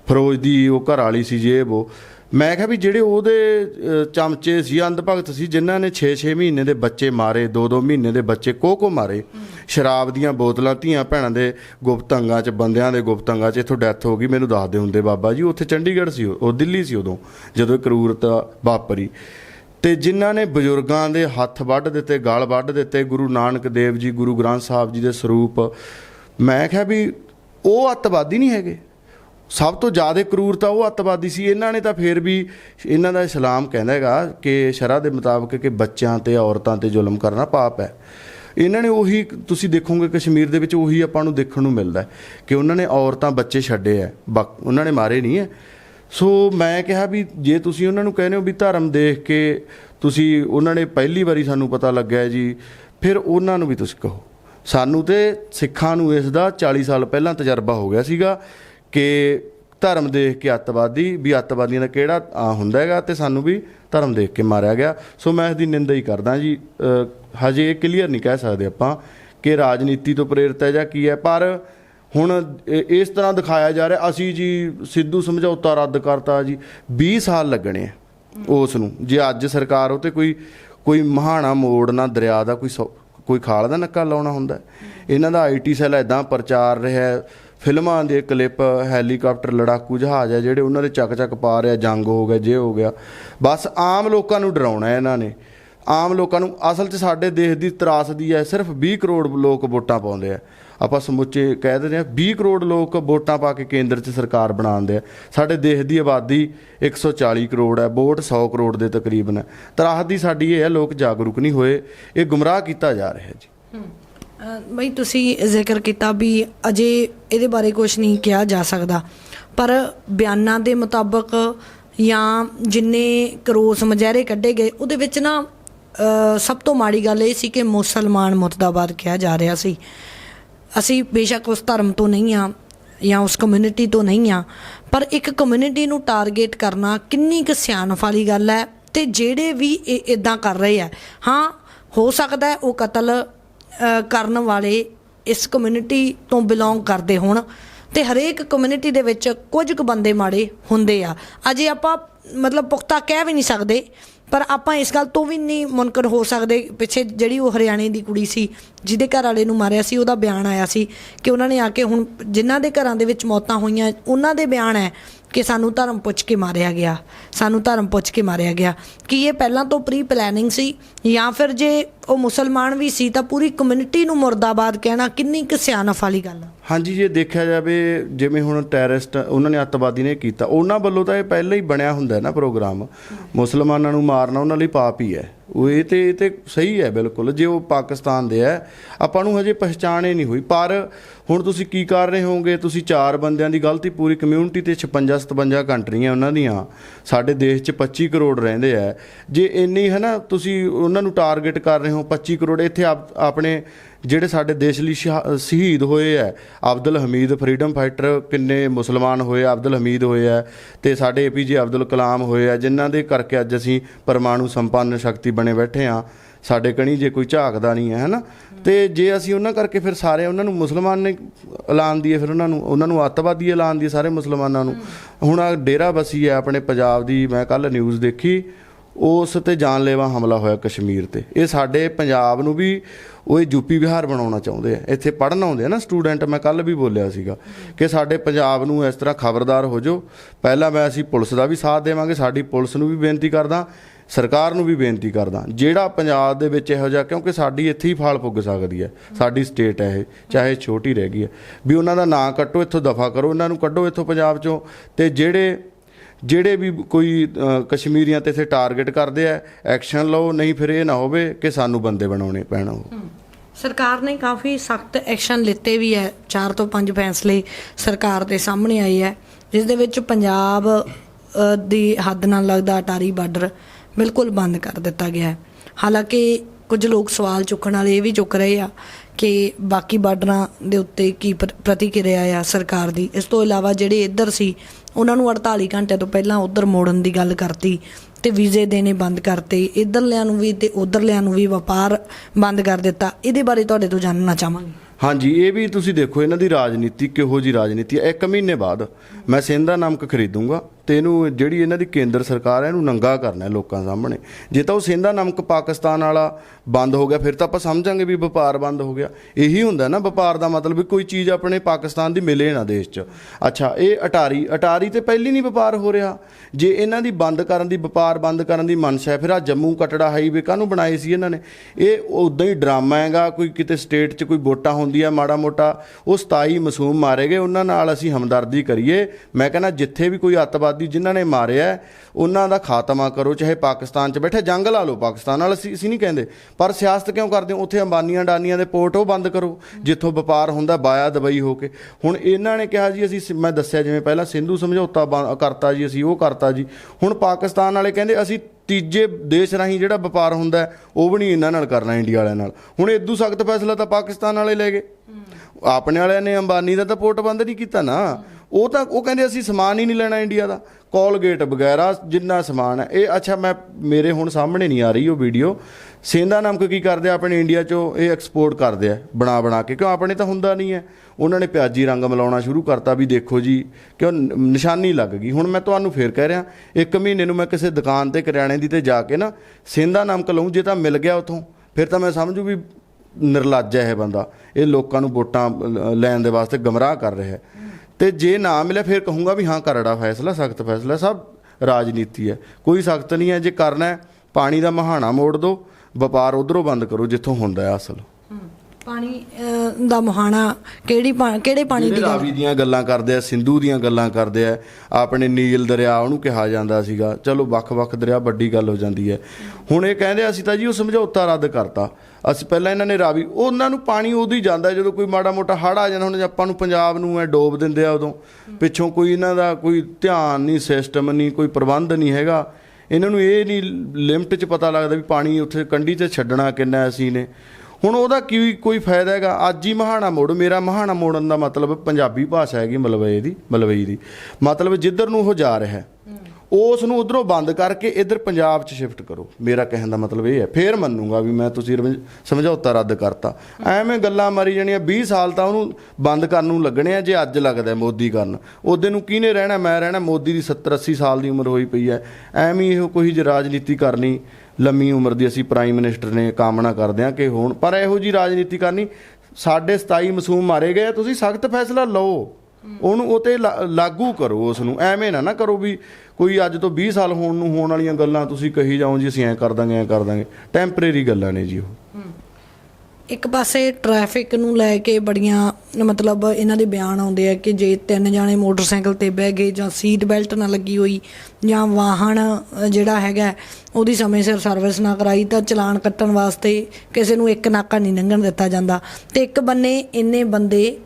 ਫਰੋਜ਼ ਦੀ ਉਹ ਘਰ ਵਾਲੀ ਸੀ ਜੇਬ ਉਹ। ਮੈਂ ਕਿਹਾ ਵੀ ਜਿਹੜੇ ਉਹਦੇ ਚਮਚੇ ਸੀ ਅੰਧ ਭਗਤ ਸੀ, ਜਿਨ੍ਹਾਂ ਨੇ 6-6 ਮਹੀਨੇ ਦੇ ਬੱਚੇ ਮਾਰੇ 2-2 ਮਹੀਨੇ ਦੇ ਬੱਚੇ ਕੋ-ਕੋ ਮਾਰੇ, ਸ਼ਰਾਬ ਦੀਆਂ ਬੋਤਲਾਂ ਧੀਆਂ ਭੈਣਾਂ ਦੇ ਗੁਪਤ ਅੰਗਾਂ 'ਚ, ਬੰਦਿਆਂ ਦੇ ਗੁਪਤ ਅੰਗਾਂ 'ਚ, ਇੱਥੋਂ ਡੈਥ ਹੋ ਗਈ, ਮੈਨੂੰ ਦੱਸਦੇ ਹੁੰਦੇ ਬਾਬਾ ਜੀ। ਉੱਥੇ ਚੰਡੀਗੜ੍ਹ ਸੀ ਉਹ ਦਿੱਲੀ ਸੀ ਉਦੋਂ, ਜਦੋਂ ਕਰੂਰਤ ਵਾਪਰੀ। ਤੇ ਜਿਨ੍ਹਾਂ ਨੇ ਬਜ਼ੁਰਗਾਂ ਦੇ ਹੱਥ ਵੱਢ ਦਿੱਤੇ, ਗਲ ਵੱਢ ਦਿੱਤੇ, ਗੁਰੂ ਨਾਨਕ ਦੇਵ ਜੀ, ਗੁਰੂ ਗ੍ਰੰਥ ਸਾਹਿਬ ਜੀ ਦੇ ਸਰੂਪ, ਮੈਂ ਕਿਹਾ ਵੀ ਉਹ ਅੱਤਵਾਦੀ ਨਹੀਂ ਹੈਗੇ। ਸਭ ਤੋਂ ਜ਼ਿਆਦਾ ਕਰੂਰ ਤਾਂ ਉਹ ਅੱਤਵਾਦੀ ਸੀ। ਇਹਨਾਂ ਨੇ ਤਾਂ ਫੇਰ ਵੀ ਇਹਨਾਂ ਦਾ ਇਸਲਾਮ ਕਹਿੰਦਾ ਹੈਗਾ ਕਿ ਸ਼ਰਅ ਦੇ ਮੁਤਾਬਕ ਕਿ ਬੱਚਿਆਂ ਤੇ ਔਰਤਾਂ ਤੇ ਜ਼ੁਲਮ ਕਰਨਾ ਪਾਪ ਹੈ। ਇਹਨਾਂ ਨੇ ਉਹੀ ਤੁਸੀਂ ਦੇਖੋਗੇ ਕਸ਼ਮੀਰ ਦੇ ਵਿੱਚ ਉਹੀ ਆਪਾਂ ਨੂੰ ਦੇਖਣ ਨੂੰ ਮਿਲਦਾ ਕਿ ਉਹਨਾਂ ਨੇ ਔਰਤਾਂ ਬੱਚੇ ਛੱਡੇ ਆ ਬਾਕ- ਉਹਨਾਂ ਨੇ ਮਾਰੇ ਨਹੀਂ ਹੈ। ਸੋ ਮੈਂ ਕਿਹਾ ਵੀ ਜੇ ਤੁਸੀਂ ਉਹਨਾਂ ਨੂੰ ਕਹਿੰਦੇ ਹੋ ਵੀ ਧਰਮ ਦੇਖ ਕੇ ਤੁਸੀਂ ਉਹਨਾਂ ਨੇ ਪਹਿਲੀ ਵਾਰੀ ਸਾਨੂੰ ਪਤਾ ਲੱਗਿਆ ਜੀ, ਫਿਰ ਉਹਨਾਂ ਨੂੰ ਵੀ ਤੁਸੀਂ ਕਹੋ। ਸਾਨੂੰ ਤੇ ਸਿੱਖਾਂ ਨੂੰ ਇਸ ਦਾ 40 ਸਾਲ ਪਹਿਲਾਂ ਤਜਰਬਾ ਹੋ ਗਿਆ ਸੀਗਾ ਕਿ ਧਰਮ ਦੇਖ ਕੇ ਅੱਤਵਾਦੀ ਵੀ ਅੱਤਵਾਦੀਆਂ ਦਾ ਕਿਹੜਾ ਆ ਹੁੰਦਾ ਹੈਗਾ ਤੇ ਸਾਨੂੰ ਵੀ ਧਰਮ ਦੇਖ ਕੇ ਮਾਰਿਆ ਗਿਆ। ਸੋ ਮੈਂ ਇਸ ਦੀ ਨਿੰਦਾ ਹੀ ਕਰਦਾ ਜੀ। ਹਜੇ ਇਹ ਕਲੀਅਰ ਨਹੀਂ ਕਹਿ ਸਕਦੇ ਆਪਾਂ ਕਿ ਰਾਜਨੀਤੀ ਤੋਂ ਪ੍ਰੇਰਿਤ ਹੈ ਜਾਂ ਕੀ ਹੈ, ਪਰ ਹੁਣ ਇਸ ਤਰ੍ਹਾਂ ਦਿਖਾਇਆ ਜਾ ਰਿਹਾ, ਅਸੀਂ ਜੀ ਸਿੱਧੂ ਸਮਝੌਤਾ ਰੱਦ ਕਰਤਾ ਜੀ 20 ਸਾਲ ਲੱਗਣੇ ਆ ਉਸ ਨੂੰ। ਜੇ ਅੱਜ ਸਰਕਾਰ ਉਹ ਤੇ ਕੋਈ ਕੋਈ ਮਹਾਣਾ ਮੋੜ ਨਾ ਦਰਿਆ ਦਾ ਕੋਈ ਸੌ- ਕੋਈ ਖਾਲ ਦਾ ਨੱਕਾ ਲਾਉਣਾ ਹੁੰਦਾ। ਇਹਨਾਂ ਦਾ ਆਈਟੀ ਸੈੱਲ ਐਦਾਂ ਪ੍ਰਚਾਰ ਰਿਹਾ ਫਿਲਮਾਂ ਦੇ ਕਲਿੱਪ, ਹੈਲੀਕਾਪਟਰ, ਲੜਾਕੂ ਜਹਾਜ਼ ਹੈ ਜਿਹੜੇ ਉਹਨਾਂ ਦੇ ਚੱਕ ਚੱਕ ਪਾ ਰਿਹਾ, ਜੰਗ ਹੋ ਗਿਆ, ਜੇ ਹੋ ਗਿਆ। ਬਸ ਆਮ ਲੋਕਾਂ ਨੂੰ ਡਰਾਉਣਾ ਇਹਨਾਂ ਨੇ। ਆਮ ਲੋਕਾਂ ਨੂੰ, ਅਸਲ 'ਚ ਸਾਡੇ ਦੇਸ਼ ਦੀ ਤਰਾਸਦੀ ਹੈ, ਸਿਰਫ 20 ਕਰੋੜ ਲੋਕ ਵੋਟਾਂ ਪਾਉਂਦੇ ਆ। ਆਪਾਂ ਸਮੁੱਚੇ ਕਹਿ ਦਿੰਦੇ ਆ 20 ਕਰੋੜ ਲੋਕ ਵੋਟਾਂ ਪਾ ਕੇ ਕੇਂਦਰ 'ਚ ਸਰਕਾਰ ਬਣਾਉਂਦੇ ਆ। ਸਾਡੇ ਦੇਸ਼ ਦੀ ਆਬਾਦੀ 140 ਕਰੋੜ ਹੈ, ਵੋਟ 100 ਕਰੋੜ ਦੇ ਤਕਰੀਬਨ ਹੈ। ਤਰਾਸਦੀ ਸਾਡੀ ਇਹ ਹੈ, ਲੋਕ ਜਾਗਰੂਕ ਨਹੀਂ ਹੋਏ। ਇਹ ਗੁੰਮਰਾਹ ਕੀਤਾ ਜਾ ਰਿਹਾ ਜੀ। ਬਈ ਤੁਸੀਂ ਜ਼ਿਕਰ ਕੀਤਾ ਵੀ ਅਜੇ ਇਹਦੇ ਬਾਰੇ ਕੁਝ ਨਹੀਂ ਕਿਹਾ ਜਾ ਸਕਦਾ। ਪਰ ਬਿਆਨਾਂ ਦੇ ਮੁਤਾਬਕ ਜਾਂ ਜਿੰਨੇ ਕਰੋਸ ਮਜਹਿਰੇ ਕੱਢੇ ਗਏ, ਉਹਦੇ ਵਿੱਚ ਨਾ ਸਭ ਤੋਂ ਮਾੜੀ ਗੱਲ ਇਹ ਸੀ ਕਿ ਮੁਸਲਮਾਨ ਮੁਰਦਾਬਾਦ ਕਿਹਾ ਜਾ ਰਿਹਾ ਸੀ। ਅਸੀਂ ਬੇਸ਼ੱਕ ਉਸ ਧਰਮ ਤੋਂ ਨਹੀਂ ਆ ਜਾਂ ਉਸ ਕਮਿਊਨਿਟੀ ਤੋਂ ਨਹੀਂ ਆ, ਪਰ ਇੱਕ ਕਮਿਊਨਿਟੀ ਨੂੰ ਟਾਰਗੇਟ ਕਰਨਾ ਕਿੰਨੀ ਕੁ ਸਿਆਣਪ ਵਾਲੀ ਗੱਲ ਹੈ ਤੇ ਜਿਹੜੇ ਵੀ ਇਹ ਇਦਾਂ ਕਰ ਰਹੇ ਆ। ਹਾਂ, ਹੋ ਸਕਦਾ ਉਹ ਕਤਲ ਕਰਨ ਵਾਲੇ ਇਸ ਕਮਿਊਨਿਟੀ ਤੋਂ ਬਿਲੋਂਗ ਕਰਦੇ ਹੋਣ ਤੇ ਹਰੇਕ ਕਮਿਊਨਿਟੀ ਦੇ ਵਿੱਚ ਕੁਝ ਕੁ ਬੰਦੇ ਮਾੜੇ ਹੁੰਦੇ ਆ। ਅਜੇ ਆਪਾਂ ਮਤਲਬ ਪੁਖਤਾ ਕਹਿ ਵੀ ਨਹੀਂ ਸਕਦੇ, ਪਰ ਆਪਾਂ ਇਸ ਗੱਲ ਤੋਂ ਵੀ ਨਹੀਂ ਮੁਨਕਰ ਹੋ ਸਕਦੇ। ਪਿੱਛੇ ਜਿਹੜੀ ਉਹ ਹਰਿਆਣੇ ਦੀ ਕੁੜੀ ਸੀ, ਜਿਹਦੇ ਘਰ ਵਾਲੇ ਨੂੰ ਮਾਰਿਆ ਸੀ, ਉਹਦਾ ਬਿਆਨ ਆਇਆ ਸੀ ਕਿ ਉਹਨਾਂ ਨੇ ਆ ਕੇ ਹੁਣ ਜਿਨ੍ਹਾਂ ਦੇ ਘਰਾਂ ਦੇ ਵਿੱਚ ਮੌਤਾਂ ਹੋਈਆਂ, ਉਹਨਾਂ ਦੇ ਬਿਆਨ ਹੈ। ਕਿ ਸਾਨੂੰ ਧਰਮ ਪੁੱਛ ਕੇ ਮਾਰਿਆ ਗਿਆ, ਸਾਨੂੰ ਧਰਮ ਪੁੱਛ ਕੇ ਮਾਰਿਆ ਗਿਆ। ਕੀ ਇਹ ਪਹਿਲਾਂ ਤੋਂ ਪ੍ਰੀ ਪਲੈਨਿੰਗ ਸੀ? ਜਾਂ ਫਿਰ ਜੇ ਉਹ ਮੁਸਲਮਾਨ ਵੀ ਸੀ ਤਾਂ ਪੂਰੀ ਕਮਿਊਨਿਟੀ ਨੂੰ ਮੁਰਦਾਬਾਦ ਕਹਿਣਾ ਕਿੰਨੀ ਕੁ ਸਿਆਣਫ ਵਾਲੀ ਗੱਲ ਹਾਂਜੀ, ਜੇ ਦੇਖਿਆ ਜਾਵੇ, ਜਿਵੇਂ ਹੁਣ ਟੈਰਰਿਸਟ ਉਹਨਾਂ ਨੇ ਅੱਤਵਾਦੀ ਨੇ ਕੀਤਾ, ਉਹਨਾਂ ਵੱਲੋਂ ਤਾਂ ਇਹ ਪਹਿਲਾਂ ਹੀ ਬਣਿਆ ਹੁੰਦਾ ਨਾ ਪ੍ਰੋਗਰਾਮ। ਮੁਸਲਮਾਨਾਂ ਨੂੰ ਮਾਰਨਾ ਉਹਨਾਂ ਲਈ ਪਾਪ ਹੀ ਹੈ। ਉਹ ਇਹ ਤੇ ਇਹ ਤੇ ਸਹੀ ਹੈ, ਬਿਲਕੁਲ। ਜੇ ਉਹ ਪਾਕਿਸਤਾਨ ਦੇ ਹੈ, ਆਪਾਂ ਨੂੰ ਹਜੇ ਪਛਾਣ ਹੀ ਨਹੀਂ ਹੋਈ। ਪਰ ਹੁਣ ਤੁਸੀਂ ਕੀ ਕਰ ਰਹੇ ਹੋਗੇ ਤੁਸੀਂ ਚਾਰ ਬੰਦਿਆਂ ਦੀ ਗਲਤੀ ਪੂਰੀ ਕਮਿਊਨਿਟੀ ਤੇ 56 57 ਕੰਟਰੀਆਂ ਉਹਨਾਂ ਦੀਆਂ। ਸਾਡੇ ਦੇਸ਼ 'ਚ 25 ਕਰੋੜ ਰਹਿੰਦੇ ਆ। ਜੇ ਇੰਨੀ ਹੈ ਨਾ, ਤੁਸੀਂ ਉਹਨਾਂ ਨੂੰ ਟਾਰਗੇਟ ਕਰ ਰਹੇ ਹੋ 25 ਕਰੋੜ, ਇੱਥੇ ਆਪ- ਆਪਣੇ ਜਿਹੜੇ ਸਾਡੇ ਦੇਸ਼ ਲਈ ਸ਼ਹਾ- ਸ਼ਹੀਦ ਹੋਏ ਆ ਅਬਦੁਲ ਹਮੀਦ ਫਰੀडम ਫਾਈਟਰ ਕਿੰਨੇ ਮੁਸਲਮਾਨ ਹੋਏ ਅਬਦੁਲ ਹਮੀਦ ਹੋਏ ਆ ਤੇ ਸਾਡੇ ਏਪੀਜੇ ਅਬਦੁਲ ਕਲਾਮ ਹੋਏ ਆ ਜਿਨ੍ਹਾਂ ਦੇ ਕਰਕੇ ਅੱਜ ਅਸੀਂ ਪਰਮਾਣੂ ਸੰਪੰਨ ਸ਼ਕਤੀ ਬਣੇ ਬੈਠੇ ਆ। ਸਾਡੇ ਕਣੀ ਜੇ ਕੋਈ ਝਾਕਦਾ ਨਹੀਂ ਹੈ ਹਨਾ? ਤੇ ਜੇ ਅਸੀਂ ਉਹਨਾਂ ਕਰਕੇ ਫਿਰ ਸਾਰੇ ਉਹਨਾਂ ਨੂੰ ਮੁਸਲਮਾਨ ਨੇ ਐਲਾਨ ਦੀਏ ਫਿਰ ਉਹਨਾਂ ਨੂੰ ਉਹਨਾਂ ਨੂੰ ਅੱਤਵਾਦੀ ਐਲਾਨ ਦੀਏ ਸਾਰੇ ਮੁਸਲਮਾਨਾਂ ਨੂੰ। ਹੁਣ ਆ ਡੇਰਾ ਬਸੀ ਹੈ ਆਪਣੇ ਪੰਜਾਬ ਦੀ ਮੈਂ ਕੱਲ ਨਿਊਜ਼ ਦੇਖੀ। ਉਸ ਤੇ ਜਾਨਲੇਵਾ ਹਮਲਾ ਹੋਇਆ ਕਸ਼ਮੀਰ ਤੇ। ਇਹ ਸਾਡੇ ਪੰਜਾਬ ਨੂੰ ਵੀ ਉਹ ਇਹ ਯੂਪੀ ਬਿਹਾਰ ਬਣਾਉਣਾ ਚਾਹੁੰਦੇ ਆ। ਇੱਥੇ ਪੜਨ ਆਉਂਦੇ ਆ ਨਾ ਸਟੂਡੈਂਟ, ਮੈਂ ਕੱਲ ਵੀ ਬੋਲਿਆ ਸੀਗਾ ਕਿ ਸਾਡੇ ਪੰਜਾਬ ਨੂੰ ਇਸ ਤਰ੍ਹਾਂ ਖਬਰਦਾਰ ਹੋ ਜਾਓ। ਪਹਿਲਾਂ ਮੈਂ ਅਸੀਂ ਪੁਲਿਸ ਦਾ ਵੀ ਸਾਥ ਦੇਵਾਂਗੇ, ਸਾਡੀ ਪੁਲਿਸ ਨੂੰ ਵੀ ਬੇਨਤੀ ਕਰਦਾ, ਸਰਕਾਰ ਨੂੰ ਵੀ ਬੇਨਤੀ ਕਰਦਾ। ਜਿਹੜਾ ਪੰਜਾਬ ਦੇ ਵਿੱਚ ਇਹੋ ਜਿਹਾ, ਕਿਉਂਕਿ ਸਾਡੀ ਇੱਥੇ ਹੀ ਫਾਲ ਪੁੱਗ ਸਕਦੀ ਹੈ, ਸਾਡੀ ਸਟੇਟ ਹੈ ਇਹ, ਚਾਹੇ ਛੋਟੀ ਰਹਿ ਗਈ ਹੈ। ਵੀ ਉਹਨਾਂ ਦਾ ਨਾਂ ਕੱਟੋ, ਇੱਥੋਂ ਦਫਾ ਕਰੋ, ਇਹਨਾਂ ਨੂੰ ਕੱਢੋ ਇੱਥੋਂ ਪੰਜਾਬ ਚੋਂ। ਤੇ ਜਿਹੜੇ ਜਿਹੜੇ ਵੀ ਕੋਈ ਕਸ਼ਮੀਰੀਆਂ ਤੇ ਇਥੇ ਟਾਰਗੇਟ ਕਰਦੇ ਆ ਐਕਸ਼ਨ ਲਓ, ਨਹੀਂ ਫਿਰ ਇਹ ਨਾ ਹੋਵੇ ਕਿ ਸਾਨੂੰ ਬੰਦੇ ਬਣਾਉਣੇ ਪੈਣ ਉਹ। ਸਰਕਾਰ ਨੇ ਕਾਫੀ ਸਖਤ ਐਕਸ਼ਨ ਲਿੱਤੇ ਵੀ ਹੈ। ਚਾਰ ਤੋਂ ਪੰਜ ਫੈਸਲੇ ਸਰਕਾਰ ਦੇ ਸਾਹਮਣੇ ਆਏ ਹੈ। ਜਿਸ ਦੇ ਵਿੱਚ ਪੰਜਾਬ ਦੀ ਹੱਦ ਨਾਲ ਲੱਗਦਾ ਅਟਾਰੀ ਬਾਰਡਰ ਬਿਲਕੁਲ ਬੰਦ ਕਰ ਦਿੱਤਾ ਗਿਆ ਹੈ। ਹਾਲਾਂਕਿ ਕੁਝ ਲੋਕ ਸਵਾਲ ਚੁੱਕਣ ਵਾਲੇ ਇਹ ਵੀ ਚੁੱਕ ਰਹੇ ਆ ਕਿ ਬਾਕੀ ਬਾਰਡਰਾਂ ਦੇ ਉੱਤੇ ਕੀ ਪ੍ਰਤੀਕਿਰਿਆ ਆ ਸਰਕਾਰ ਦੀ। ਇਸ ਤੋਂ ਇਲਾਵਾ ਜਿਹੜੇ ਇੱਧਰ ਸੀ, ਉਹਨਾਂ ਨੂੰ 48 ਘੰਟੇ ਤੋਂ ਪਹਿਲਾਂ ਉੱਧਰ ਮੋੜਨ ਦੀ ਗੱਲ ਕਰਤੀ ਤੇ ਵੀਜ਼ੇ ਦੇਣੇ ਬੰਦ ਕਰਤੇ। ਇੱਧਰਲਿਆਂ ਨੂੰ ਵੀ ਤੇ ਉੱਧਰਲਿਆਂ ਨੂੰ ਵੀ ਵਪਾਰ ਬੰਦ ਕਰ ਦਿੱਤਾ। ਇਹਦੇ ਬਾਰੇ ਤੁਹਾਡੇ ਤੋਂ ਜਾਣਨਾ ਚਾਹਾਂਗੇ। ਹਾਂਜੀ, ਇਹ ਵੀ ਤੁਸੀਂ ਦੇਖੋ, ਇਹਨਾਂ ਦੀ ਰਾਜਨੀਤੀ ਕਿਹੋ ਜੀ ਰਾਜਨੀਤੀ ਹੈ? ਇੱਕ ਮਹੀਨੇ ਬਾਅਦ ਮੈਂ ਸਿੰਧਾ ਨਮਕ ਖਰੀਦੂੰਗਾ। ਤੇ ਇਹਨੂੰ ਜਿਹੜੀ ਇਹਨਾਂ ਦੀ ਕੇਂਦਰ ਸਰਕਾਰ ਹੈ, ਇਹਨੂੰ ਨੰਗਾ ਕਰਨਾ ਲੋਕਾਂ ਸਾਹਮਣੇ। ਜੇ ਤਾਂ ਉਹ ਸਿੰਧਾ ਨਮਕ ਪਾਕਿਸਤਾਨ ਵਾਲਾ ਬੰਦ ਹੋ ਗਿਆ, ਫਿਰ ਤਾਂ ਆਪਾਂ ਸਮਝਾਂਗੇ ਵੀ ਵਪਾਰ ਬੰਦ ਹੋ ਗਿਆ। ਇਹੀ ਹੁੰਦਾ ਨਾ, ਵਪਾਰ ਦਾ ਮਤਲਬ ਵੀ ਕੋਈ ਚੀਜ਼ ਆਪਣੇ ਪਾਕਿਸਤਾਨ ਦੀ ਮਿਲੇ ਨਾ ਦੇਸ਼ 'ਚ। ਅੱਛਾ, ਇਹ ਅਟਾਰੀ ਅਟਾਰੀ ਤੇ ਪਹਿਲੀ ਨਹੀਂ ਵਪਾਰ ਹੋ ਰਿਹਾ। ਜੇ ਇਹਨਾਂ ਦੀ ਬੰਦ ਕਰਨ ਦੀ, ਵਪਾਰ ਬੰਦ ਕਰਨ ਦੀ ਮਨਸ਼ਾ ਹੈ, ਫਿਰ ਆ ਜੰਮੂ ਕਟੜਾ ਹਾਈਵੇ ਕਾਹਨੂੰ ਬਣਾਏ ਸੀ ਇਹਨਾਂ ਨੇ? ਇਹ ਉਦਾਂ ਹੀ ਡਰਾਮਾ ਹੈਗਾ, ਕੋਈ ਕਿਤੇ ਸਟੇਟ 'ਚ ਕੋਈ ਵੋਟਾਂ ਹੁੰਦੀਆਂ ਮਾੜਾ ਮੋਟਾ, ਉਹ 27 ਮਾਸੂਮ ਮਾਰੇ ਗਏ, ਉਹਨਾਂ ਨਾਲ ਅਸੀਂ ਹਮਦਰਦੀ ਕਰੀਏ। ਮੈਂ ਕਹਿੰਦਾ ਜਿੱਥੇ ਵੀ ਕੋਈ ਅੱਤਵਾਦੀ ਜਿਨ੍ਹਾਂ ਨੇ ਮਾਰਿਆ ਉਹਨਾਂ ਦਾ ਖਾਤਮਾ ਕਰੋ ਚਾਹੇ ਪਾਕਿਸਤਾਨ 'ਚ ਬੈਠੇ ਜੰਗ ਲਾ ਲਓ ਪਾਕਿਸਤਾਨ ਨਾਲ ਅਸੀਂ ਅਸੀਂ ਨਹੀਂ ਕਹਿੰਦੇ। ਪਰ ਸਿਆਸਤ ਕਿਉਂ ਕਰਦੇ ਹੋ? ਉੱਥੇ ਅੰਬਾਨੀਆਂ ਡਾਨੀਆਂ ਦੇ ਪੋਰਟ ਉਹ ਬੰਦ ਕਰੋ ਜਿੱਥੋਂ ਵਪਾਰ ਹੁੰਦਾ ਬਾਇਆ ਦਬਈ ਹੋ ਕੇ। ਹੁਣ ਇਹਨਾਂ ਨੇ ਕਿਹਾ ਜੀ ਅਸੀਂ ਮੈਂ ਦੱਸਿਆ ਜਿਵੇਂ ਪਹਿਲਾਂ ਸਿੰਧੂ ਸਮਝੌਤਾ ਕਰਤਾ ਜੀ ਅਸੀਂ ਉਹ ਕਰਤਾ ਜੀ। ਹੁਣ ਪਾਕਿਸਤਾਨ ਵਾਲੇ ਕਹਿੰਦੇ ਅਸੀਂ ਤੀਜੇ ਦੇਸ਼ ਰਾਹੀਂ ਜਿਹੜਾ ਵਪਾਰ ਹੁੰਦਾ ਉਹ ਵੀ ਨਹੀਂ ਇਹਨਾਂ ਨਾਲ ਕਰਨਾ ਇੰਡੀਆ ਵਾਲਿਆਂ ਨਾਲ। ਹੁਣ ਇਦੋਂ ਸਖਤ ਫੈਸਲਾ ਤਾਂ ਪਾਕਿਸਤਾਨ ਵਾਲੇ ਲੈ ਗਏ। ਆਪਣੇ ਵਾਲਿਆਂ ਨੇ ਅੰਬਾਨੀ ਦਾ ਤਾਂ ਪੋਰਟ ਬੰਦ ਨਹੀਂ ਕੀਤਾ ਨਾ। ਉਹ ਤਾਂ ਉਹ ਕਹਿੰਦੇ ਅਸੀਂ ਸਮਾਨ ਹੀ ਨਹੀਂ ਲੈਣਾ ਇੰਡੀਆ ਦਾ। ਕੋਲਗੇਟ ਵਗੈਰਾ ਜਿੰਨਾ ਸਮਾਨ ਹੈ। ਇਹ ਅੱਛਾ ਮੈਂ ਮੇਰੇ ਹੁਣ ਸਾਹਮਣੇ ਨਹੀਂ ਆ ਰਹੀ ਉਹ ਵੀਡੀਓ। ਸੇਂਦਾ ਨਮਕ ਕੀ ਕਰਦੇ ਆਪਣੇ ਇੰਡੀਆ ਚੋਂ ਇਹ ਐਕਸਪੋਰਟ ਕਰਦੇ ਆ ਬਣਾ ਬਣਾ ਕੇ। ਕਿਉਂ? ਆਪਣੇ ਤਾਂ ਹੁੰਦਾ ਨਹੀਂ ਹੈ। ਉਹਨਾਂ ਨੇ ਪਿਆਜੀ ਰੰਗ ਮਿਲਾਉਣਾ ਸ਼ੁਰੂ ਕਰਤਾ ਵੀ ਦੇਖੋ ਜੀ ਕਿਉਂ ਨ- ਨਿਸ਼ਾਨੀ ਲੱਗ ਗਈ। ਹੁਣ ਮੈਂ ਤੁਹਾਨੂੰ ਫੇਰ ਕਹਿ ਰਿਹਾ ਇੱਕ ਮਹੀਨੇ ਨੂੰ ਮੈਂ ਕਿਸੇ ਦੁਕਾਨ ਤੇ ਕਰਿਆਣੇ ਦੀ ਤੇ ਜਾ ਕੇ ਨਾ ਸੇਂਦਾ ਨਮਕ ਲਊਂ ਜੇ ਤਾਂ ਮਿਲ ਗਿਆ ਉਥੋਂ ਫਿਰ ਤਾਂ ਮੈਂ ਸਮਝੂ ਵੀ ਨਿਰਲੱਜ ਹੈ ਇਹ ਬੰਦਾ। ਇਹ ਲੋਕਾਂ ਨੂੰ ਵੋਟਾਂ ਅ, ਲੈਣ ਦੇ ਵਾਸਤੇ ਗਮਰਾਹ ਕਰ ਰਿਹਾ ਹੈ। ਤੇ ਜੇ ਨਾ ਮਿਲਿਆ, ਫਿਰ ਕਹੂੰਗਾ ਵੀ ਹਾਂ, ਕਰੜਾ ਫੈਸਲਾ, ਸਖਤ ਫੈਸਲਾ, ਸਭ ਰਾਜਨੀਤੀ ਹੈ। ਕੋਈ ਸਖਤ ਨਹੀਂ ਹੈ, ਜੇ ਕਰਨਾ ਪਾਣੀ ਦਾ ਮਹਾਣਾ ਮੋੜ ਦਿਓ ਵਪਾਰ ਉਧਰੋਂ ਬੰਦ ਕਰੋ, ਜਿੱਥੋਂ ਹੁੰਦਾ ਹੈ ਅਸਲ। ਪਾਣੀ ਅਹ, ਦਾ ਮੁਹਾਣਾ ਕਿਹੜੀ ਪਾ- ਕਿਹੜੇ ਪਾਣੀ ਦੀ ਜਿਹੜੇ ਗੱਲ? ਰਾਵੀ ਦੀਆਂ ਗੱਲਾਂ ਕਰਦੇ ਆ ਸਿੰਧੂ ਦੀਆਂ ਗੱਲਾਂ ਕਰਦੇ ਆ ਆਪਣੇ ਨੀਲ ਦਰਿਆ ਉਹਨੂੰ ਕਿਹਾ ਜਾਂਦਾ ਸੀਗਾ। ਚਲੋ ਵੱਖ-ਵੱਖ ਦਰਿਆ ਵੱਡੀ ਗੱਲ ਹੋ ਜਾਂਦੀ ਹੈ। ਹੁਣ ਇਹ ਕਹਿੰਦੇ ਅਸੀਂ ਤਾਂ ਜੀ ਉਹ ਸਮਝੌਤਾ ਰੱਦ ਕਰਤਾ। ਅਸੀਂ ਪਹਿਲਾਂ ਇਹਨਾਂ ਨੇ ਰਾਵੀ ਉਹਨਾਂ ਨੂੰ ਪਾਣੀ ਉਦੋਂ ਹੀ ਜਾਂਦਾ ਜਦੋਂ ਕੋਈ ਮਾੜਾ ਮੋਟਾ ਹੜ ਆ ਜਾਂਦਾ ਹੁਣ ਜੇ ਆਪਾਂ ਨੂੰ ਪੰਜਾਬ ਨੂੰ ਐ ਡੋਬ ਦਿੰਦੇ ਆ ਉਦੋਂ। ਪਿੱਛੋਂ ਕੋਈ ਇਹਨਾਂ ਦਾ ਕੋਈ ਧਿਆਨ ਨਹੀਂ ਸਿਸਟਮ ਨਹੀਂ ਕੋਈ ਪ੍ਰਬੰਧ ਨਹੀਂ ਹੈਗਾ। ਇਹਨਾਂ ਨੂੰ ਇਹ ਨਹੀਂ ਲਿਮਟ 'ਚ ਪਤਾ ਲੱਗਦਾ ਵੀ ਪਾਣੀ ਉੱਥੇ ਕੰਢੀ 'ਤੇ ਛੱਡਣਾ ਕਿੰਨਾ ਅਸੀਂ ਨੇ। ਹੁਣ ਉਹਦਾ ਕੀ ਕੋਈ ਫਾਇਦਾ ਹੈਗਾ? ਅੱਜ ਹੀ ਮਹਾਣਾ ਮੋੜ, ਮੇਰਾ ਮਹਾਣਾ ਮੋੜਨ ਦਾ ਮਤਲਬ ਪੰਜਾਬੀ ਭਾਸ਼ਾ ਹੈਗੀ ਮਲਵਈ ਦੀ ਮਲਵਈ ਦੀ। ਮਤਲਬ ਜਿੱਧਰ ਨੂੰ ਉਹ ਜਾ ਰਿਹਾ ਹੈ, ਉਸ ਨੂੰ ਉਧਰੋਂ ਬੰਦ ਕਰਕੇ ਇੱਧਰ ਪੰਜਾਬ 'ਚ ਸ਼ਿਫਟ ਕਰੋ। ਮੇਰਾ ਕਹਿਣ ਦਾ ਮਤਲਬ ਇਹ ਹੈ। ਫੇਰ ਮੰਨੂਗਾ ਵੀ ਮੈਂ ਤੁਸੀਂ ਰਵ- ਸਮਝੌਤਾ ਰੱਦ ਕਰਤਾ। ਐਵੇਂ ਗੱਲਾਂ ਮਾਰੀ ਜਾਣੀਆਂ 20 ਸਾਲ ਤਾਂ ਉਹਨੂੰ ਬੰਦ ਕਰਨ ਨੂੰ ਲੱਗਣੇ ਆ, ਜੇ ਅੱਜ ਲੱਗਦਾ ਮੋਦੀ ਕਰਨ। ਉਹਦੇ ਨੂੰ ਕਿਹਨੇ ਰਹਿਣਾ? ਮੈਂ ਰਹਿਣਾ ਮੋਦੀ ਦੀ 70 80 ਸਾਲ ਦੀ ਉਮਰ ਹੋਈ ਪਈ ਹੈ। ਐਵੇਂ ਇਹੋ ਕੋਈ ਜਿਹੀ ਰਾਜਨੀਤੀ ਕਰਨੀ। ਲੰਮੀ ਉਮਰ ਦੀ ਅਸੀਂ ਪ੍ਰਾਈਮ ਮਿਨਿਸਟਰ ਨੇ ਕਾਮਨਾ ਕਰਦੇ ਹਾਂ ਕਿ ਹੋਣ, ਪਰ ਇਹੋ ਜੀ ਰਾਜਨੀਤੀ ਕਰਨੀ, ਸਾਡੇ 27 ਮਾਸੂਮ ਮਾਰੇ ਗਏ ਤੁਸੀਂ ਸਖਤ ਫੈਸਲਾ ਲਓ। ਉਹਨੂੰ ਉਹ ਤੇ ਲਾਗੂ ਕਰੋ ਉਸ ਨੂੰ ਐਵੇਂ ਨਾ ਨਾ ਕਰੋ ਵੀ ਕੋਈ ਅੱਜ ਤੋਂ 20 ਸਾਲ ਹੋਣ ਨੂੰ ਹੋਣ ਵਾਲੀਆਂ ਗੱਲਾਂ ਤੁਸੀਂ ਕਹੀ ਜਾਓ ਜੀ, ਅਸੀਂ ਐਂ ਕਰ ਦਾਂਗੇ, ਐਂ ਕਰ ਦਾਂਗੇ। ਟੈਂਪਰੇਰੀ ਗੱਲਾਂ ਨੇ ਜੀ ਉਹ। ਇੱਕ ਪਾਸੇ ਟ੍ਰੈਫਿਕ ਨੂੰ ਲੈ ਕੇ ਬੜੀਆਂ, ਮਤਲਬ ਇਹਨਾਂ ਦੇ ਬਿਆਨ ਆਉਂਦੇ ਆ ਕਿ ਜੇ ਤਿੰਨ ਜਾਣੇ ਮੋਟਰਸਾਈਕਲ ਤੇ ਬਹਿ ਗਏ ਜਾਂ ਸੀਟ ਬੈਲਟ ਨਾ ਲੱਗੀ ਹੋਈ ਜਾਂ ਵਾਹਨ ਜਿਹੜਾ ਹੈਗਾ ਉਹਦੀ ਸਮੇਂ ਸਿਰ ਸਰਵਿਸ ਨਾ ਕਰਾਈ ਤਾਂ ਚਲਾਨ ਕੱਟਣ ਵਾਸਤੇ ਕਿਸੇ ਨੂੰ ਇੱਕ ਨਾਕਾ ਨਹੀਂ ਲੰਘਣ ਦਿੱਤਾ ਜਾਂਦਾ। ਤੇ ਇੱਕ ਬੰਨੇ ਇੰਨੇ ਬੰਦੇ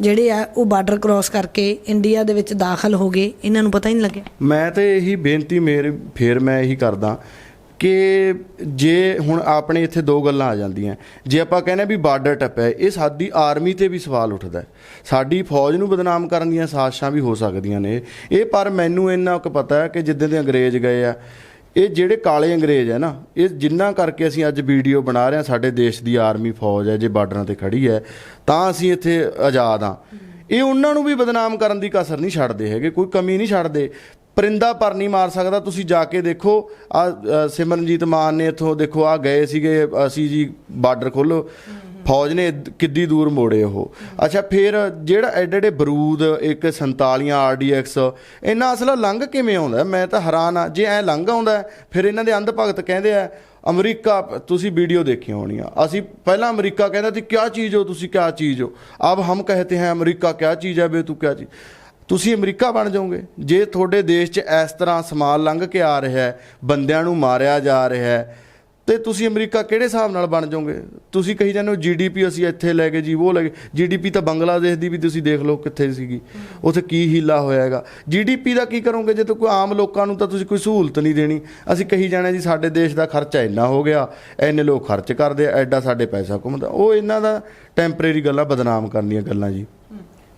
ਜਿਹੜੇ ਆ, ਉਹ ਬਾਰਡਰ ਕ੍ਰਾਸ ਕਰਕੇ ਇੰਡੀਆ ਦੇ ਵਿੱਚ ਦਾਖਲ ਹੋ ਗਏ। ਇਹਨਾਂ ਨੂੰ ਪਤਾ ਹੀ ਨਹੀਂ ਲੱਗਿਆ। ਮੈਂ ਤਾਂ ਇਹੀ ਬੇਨਤੀ ਮੇਰੇ, ਫੇਰ ਮੈਂ ਇਹੀ ਕਰਦਾ ਕਿ ਜੇ ਹੁਣ ਆਪਣੇ ਇੱਥੇ ਦੋ ਗੱਲਾਂ ਆ ਜਾਂਦੀਆਂ। ਜੇ ਆਪਾਂ ਕਹਿੰਦੇ ਵੀ ਬਾਰਡਰ ਟੱਪਿਆ, ਇਹ ਸਾਡੀ ਆਰਮੀ ਤੇ ਵੀ ਸਵਾਲ ਉੱਠਦਾ ਹੈ। ਸਾਡੀ ਫੌਜ ਨੂੰ ਬਦਨਾਮ ਕਰਨ ਦੀਆਂ ਸਾਜ਼ਿਸ਼ਾਂ ਵੀ ਹੋ ਸਕਦੀਆਂ ਨੇ। ਇਹ ਪਰ ਮੈਨੂੰ ਇੰਨਾ ਕੁ ਪਤਾ ਹੈ ਕਿ ਜਿੱਦਾਂ ਦੇ ਅੰਗਰੇਜ਼ ਗਏ ਆ ਇਹ ਜਿਹੜੇ ਕਾਲੇ ਅੰਗਰੇਜ਼ ਹੈ ਨਾ, ਇਹ ਜਿੰਨਾ ਕਰਕੇ ਅਸੀਂ ਅੱਜ ਵੀਡੀਓ ਬਣਾ ਰਹੇ ਹਾਂ, ਸਾਡੇ ਦੇਸ਼ ਦੀ ਆਰਮੀ ਫੌਜ ਹੈ, ਜੇ ਬਾਰਡਰਾਂ ਤੇ ਖੜੀ ਹੈ, ਤਾਂ ਅਸੀਂ ਇੱਥੇ ਆਜ਼ਾਦ ਹਾਂ। ਇਹ ਉਹਨਾਂ ਨੂੰ ਵੀ ਬਦਨਾਮ ਕਰਨ ਦੀ ਕਸਰ ਨਹੀਂ ਛੱਡਦੇ ਹੈਗੇ, ਕੋਈ ਕਮੀ ਨਹੀਂ ਛੱਡਦੇ। ਪਰਿੰਦਾ ਪਰ ਨਹੀਂ ਮਾਰ ਸਕਦਾ, ਤੁਸੀਂ ਜਾ ਕੇ ਦੇਖੋ, ਆ ਸਿਮਰਨਜੀਤ ਮਾਨ ਨੇ ਇੱਥੋਂ ਦੇਖੋ, ਆ ਗਏ ਸੀਗੇ, ਅਸੀਂ ਜੀ ਬਾਰਡਰ ਖੋਲੋ ਫੌਜ ਨੇ ਕਿੱਡੀ ਦੂਰ ਮੋੜੇ ਉਹ। ਅੱਛਾ, ਫਿਰ ਜਿਹੜਾ ਐਡੇ ਐਡੇ ਬਰੂਦ, ਇੱਕ 47 ਆਰਡੀਐਕਸ ਇਹਨਾਂ ਅਸਲਾ ਲੰਘ ਕਿਵੇਂ ਆਉਂਦਾ? ਮੈਂ ਤਾਂ ਹੈਰਾਨ ਆ ਜੇ ਐ ਲੰਘ ਆਉਂਦਾ, ਫਿਰ ਇਹਨਾਂ ਦੇ ਅੰਧ ਭਗਤ ਕਹਿੰਦੇ ਆ, ਅਮਰੀਕਾ, ਤੁਸੀਂ ਵੀਡੀਓ ਦੇਖੀ ਹੋਣੀ ਆ ਅਸੀਂ ਪਹਿਲਾਂ ਅਮਰੀਕਾ ਕਹਿੰਦਾ ਸੀ, ਕਿਆ ਚੀਜ਼ ਹੋ, ਤੁਸੀਂ ਕਿਆ ਚੀਜ਼ ਹੋ? ਅਬ ਹਮ ਕਹਤੇ हैं ਅਮਰੀਕਾ ਕਿਆ ਚੀਜ਼ ਹੈ ਬੇ, ਤੂੰ ਕਿਆ ਚੀਜ਼? ਤੁਸੀਂ ਅਮਰੀਕਾ ਬਣ ਜਾਓਗੇ। ਜੇ ਤੁਹਾਡੇ ਦੇਸ਼ 'ਚ ਇਸ ਤਰ੍ਹਾਂ ਸਮਾਨ ਲੰਘ ਕੇ ਆ ਰਿਹਾ ਹੈ, ਬੰਦਿਆਂ ਨੂੰ ਮਾਰਿਆ ਜਾ ਰਿਹਾ ਹੈ ਤੇ ਤੁਸੀਂ ਅਮਰੀਕਾ ਕਿਹੜੇ ਹਿਸਾਬ ਨਾਲ ਬਣ ਜਾਓਗੇ? ਤੁਸੀਂ ਕਹੀ ਜਾਂਦੇ ਹੋ ਜੀਡੀਪੀ ਅਸੀਂ ਇੱਥੇ ਲੈ ਗਏ ਜੀ, ਉਹ ਲੈ ਗਏ ਜੀਡੀਪੀ ਤਾਂ ਬੰਗਲਾਦੇਸ਼ ਦੀ ਵੀ ਤੁਸੀਂ ਦੇਖ ਲਓ ਕਿੱਥੇ ਸੀਗੀ, ਉੱਥੇ ਕੀ ਹੀਲਾ ਹੋਇਆ ਹੋਇਆਗਾ ਜੀਡੀਪੀ ਦਾ ਕੀ ਕਰੋਗੇ? ਜੇ ਤਾਂ ਕੋਈ ਆਮ ਲੋਕਾਂ ਨੂੰ ਤਾਂ ਤੁਸੀਂ ਕੋਈ ਸਹੂਲਤ ਨਹੀਂ ਦੇਣੀ। ਅਸੀਂ ਕਹੀ ਜਾਣਾ ਜੀ, ਸਾਡੇ ਦੇਸ਼ ਦਾ ਖਰਚਾ ਇੰਨਾ ਹੋ ਗਿਆ, ਇੰਨੇ ਲੋਕ ਖਰਚ ਕਰਦੇ ਐਡਾ ਸਾਡੇ ਪੈਸਾ ਘੁੰਮਦਾ। ਉਹ ਇਹਨਾਂ ਦਾ ਟੈਂਪਰੇਰੀ ਗੱਲਾਂ, ਬਦਨਾਮ ਕਰਨ ਦੀਆਂ ਗੱਲਾਂ ਜੀ।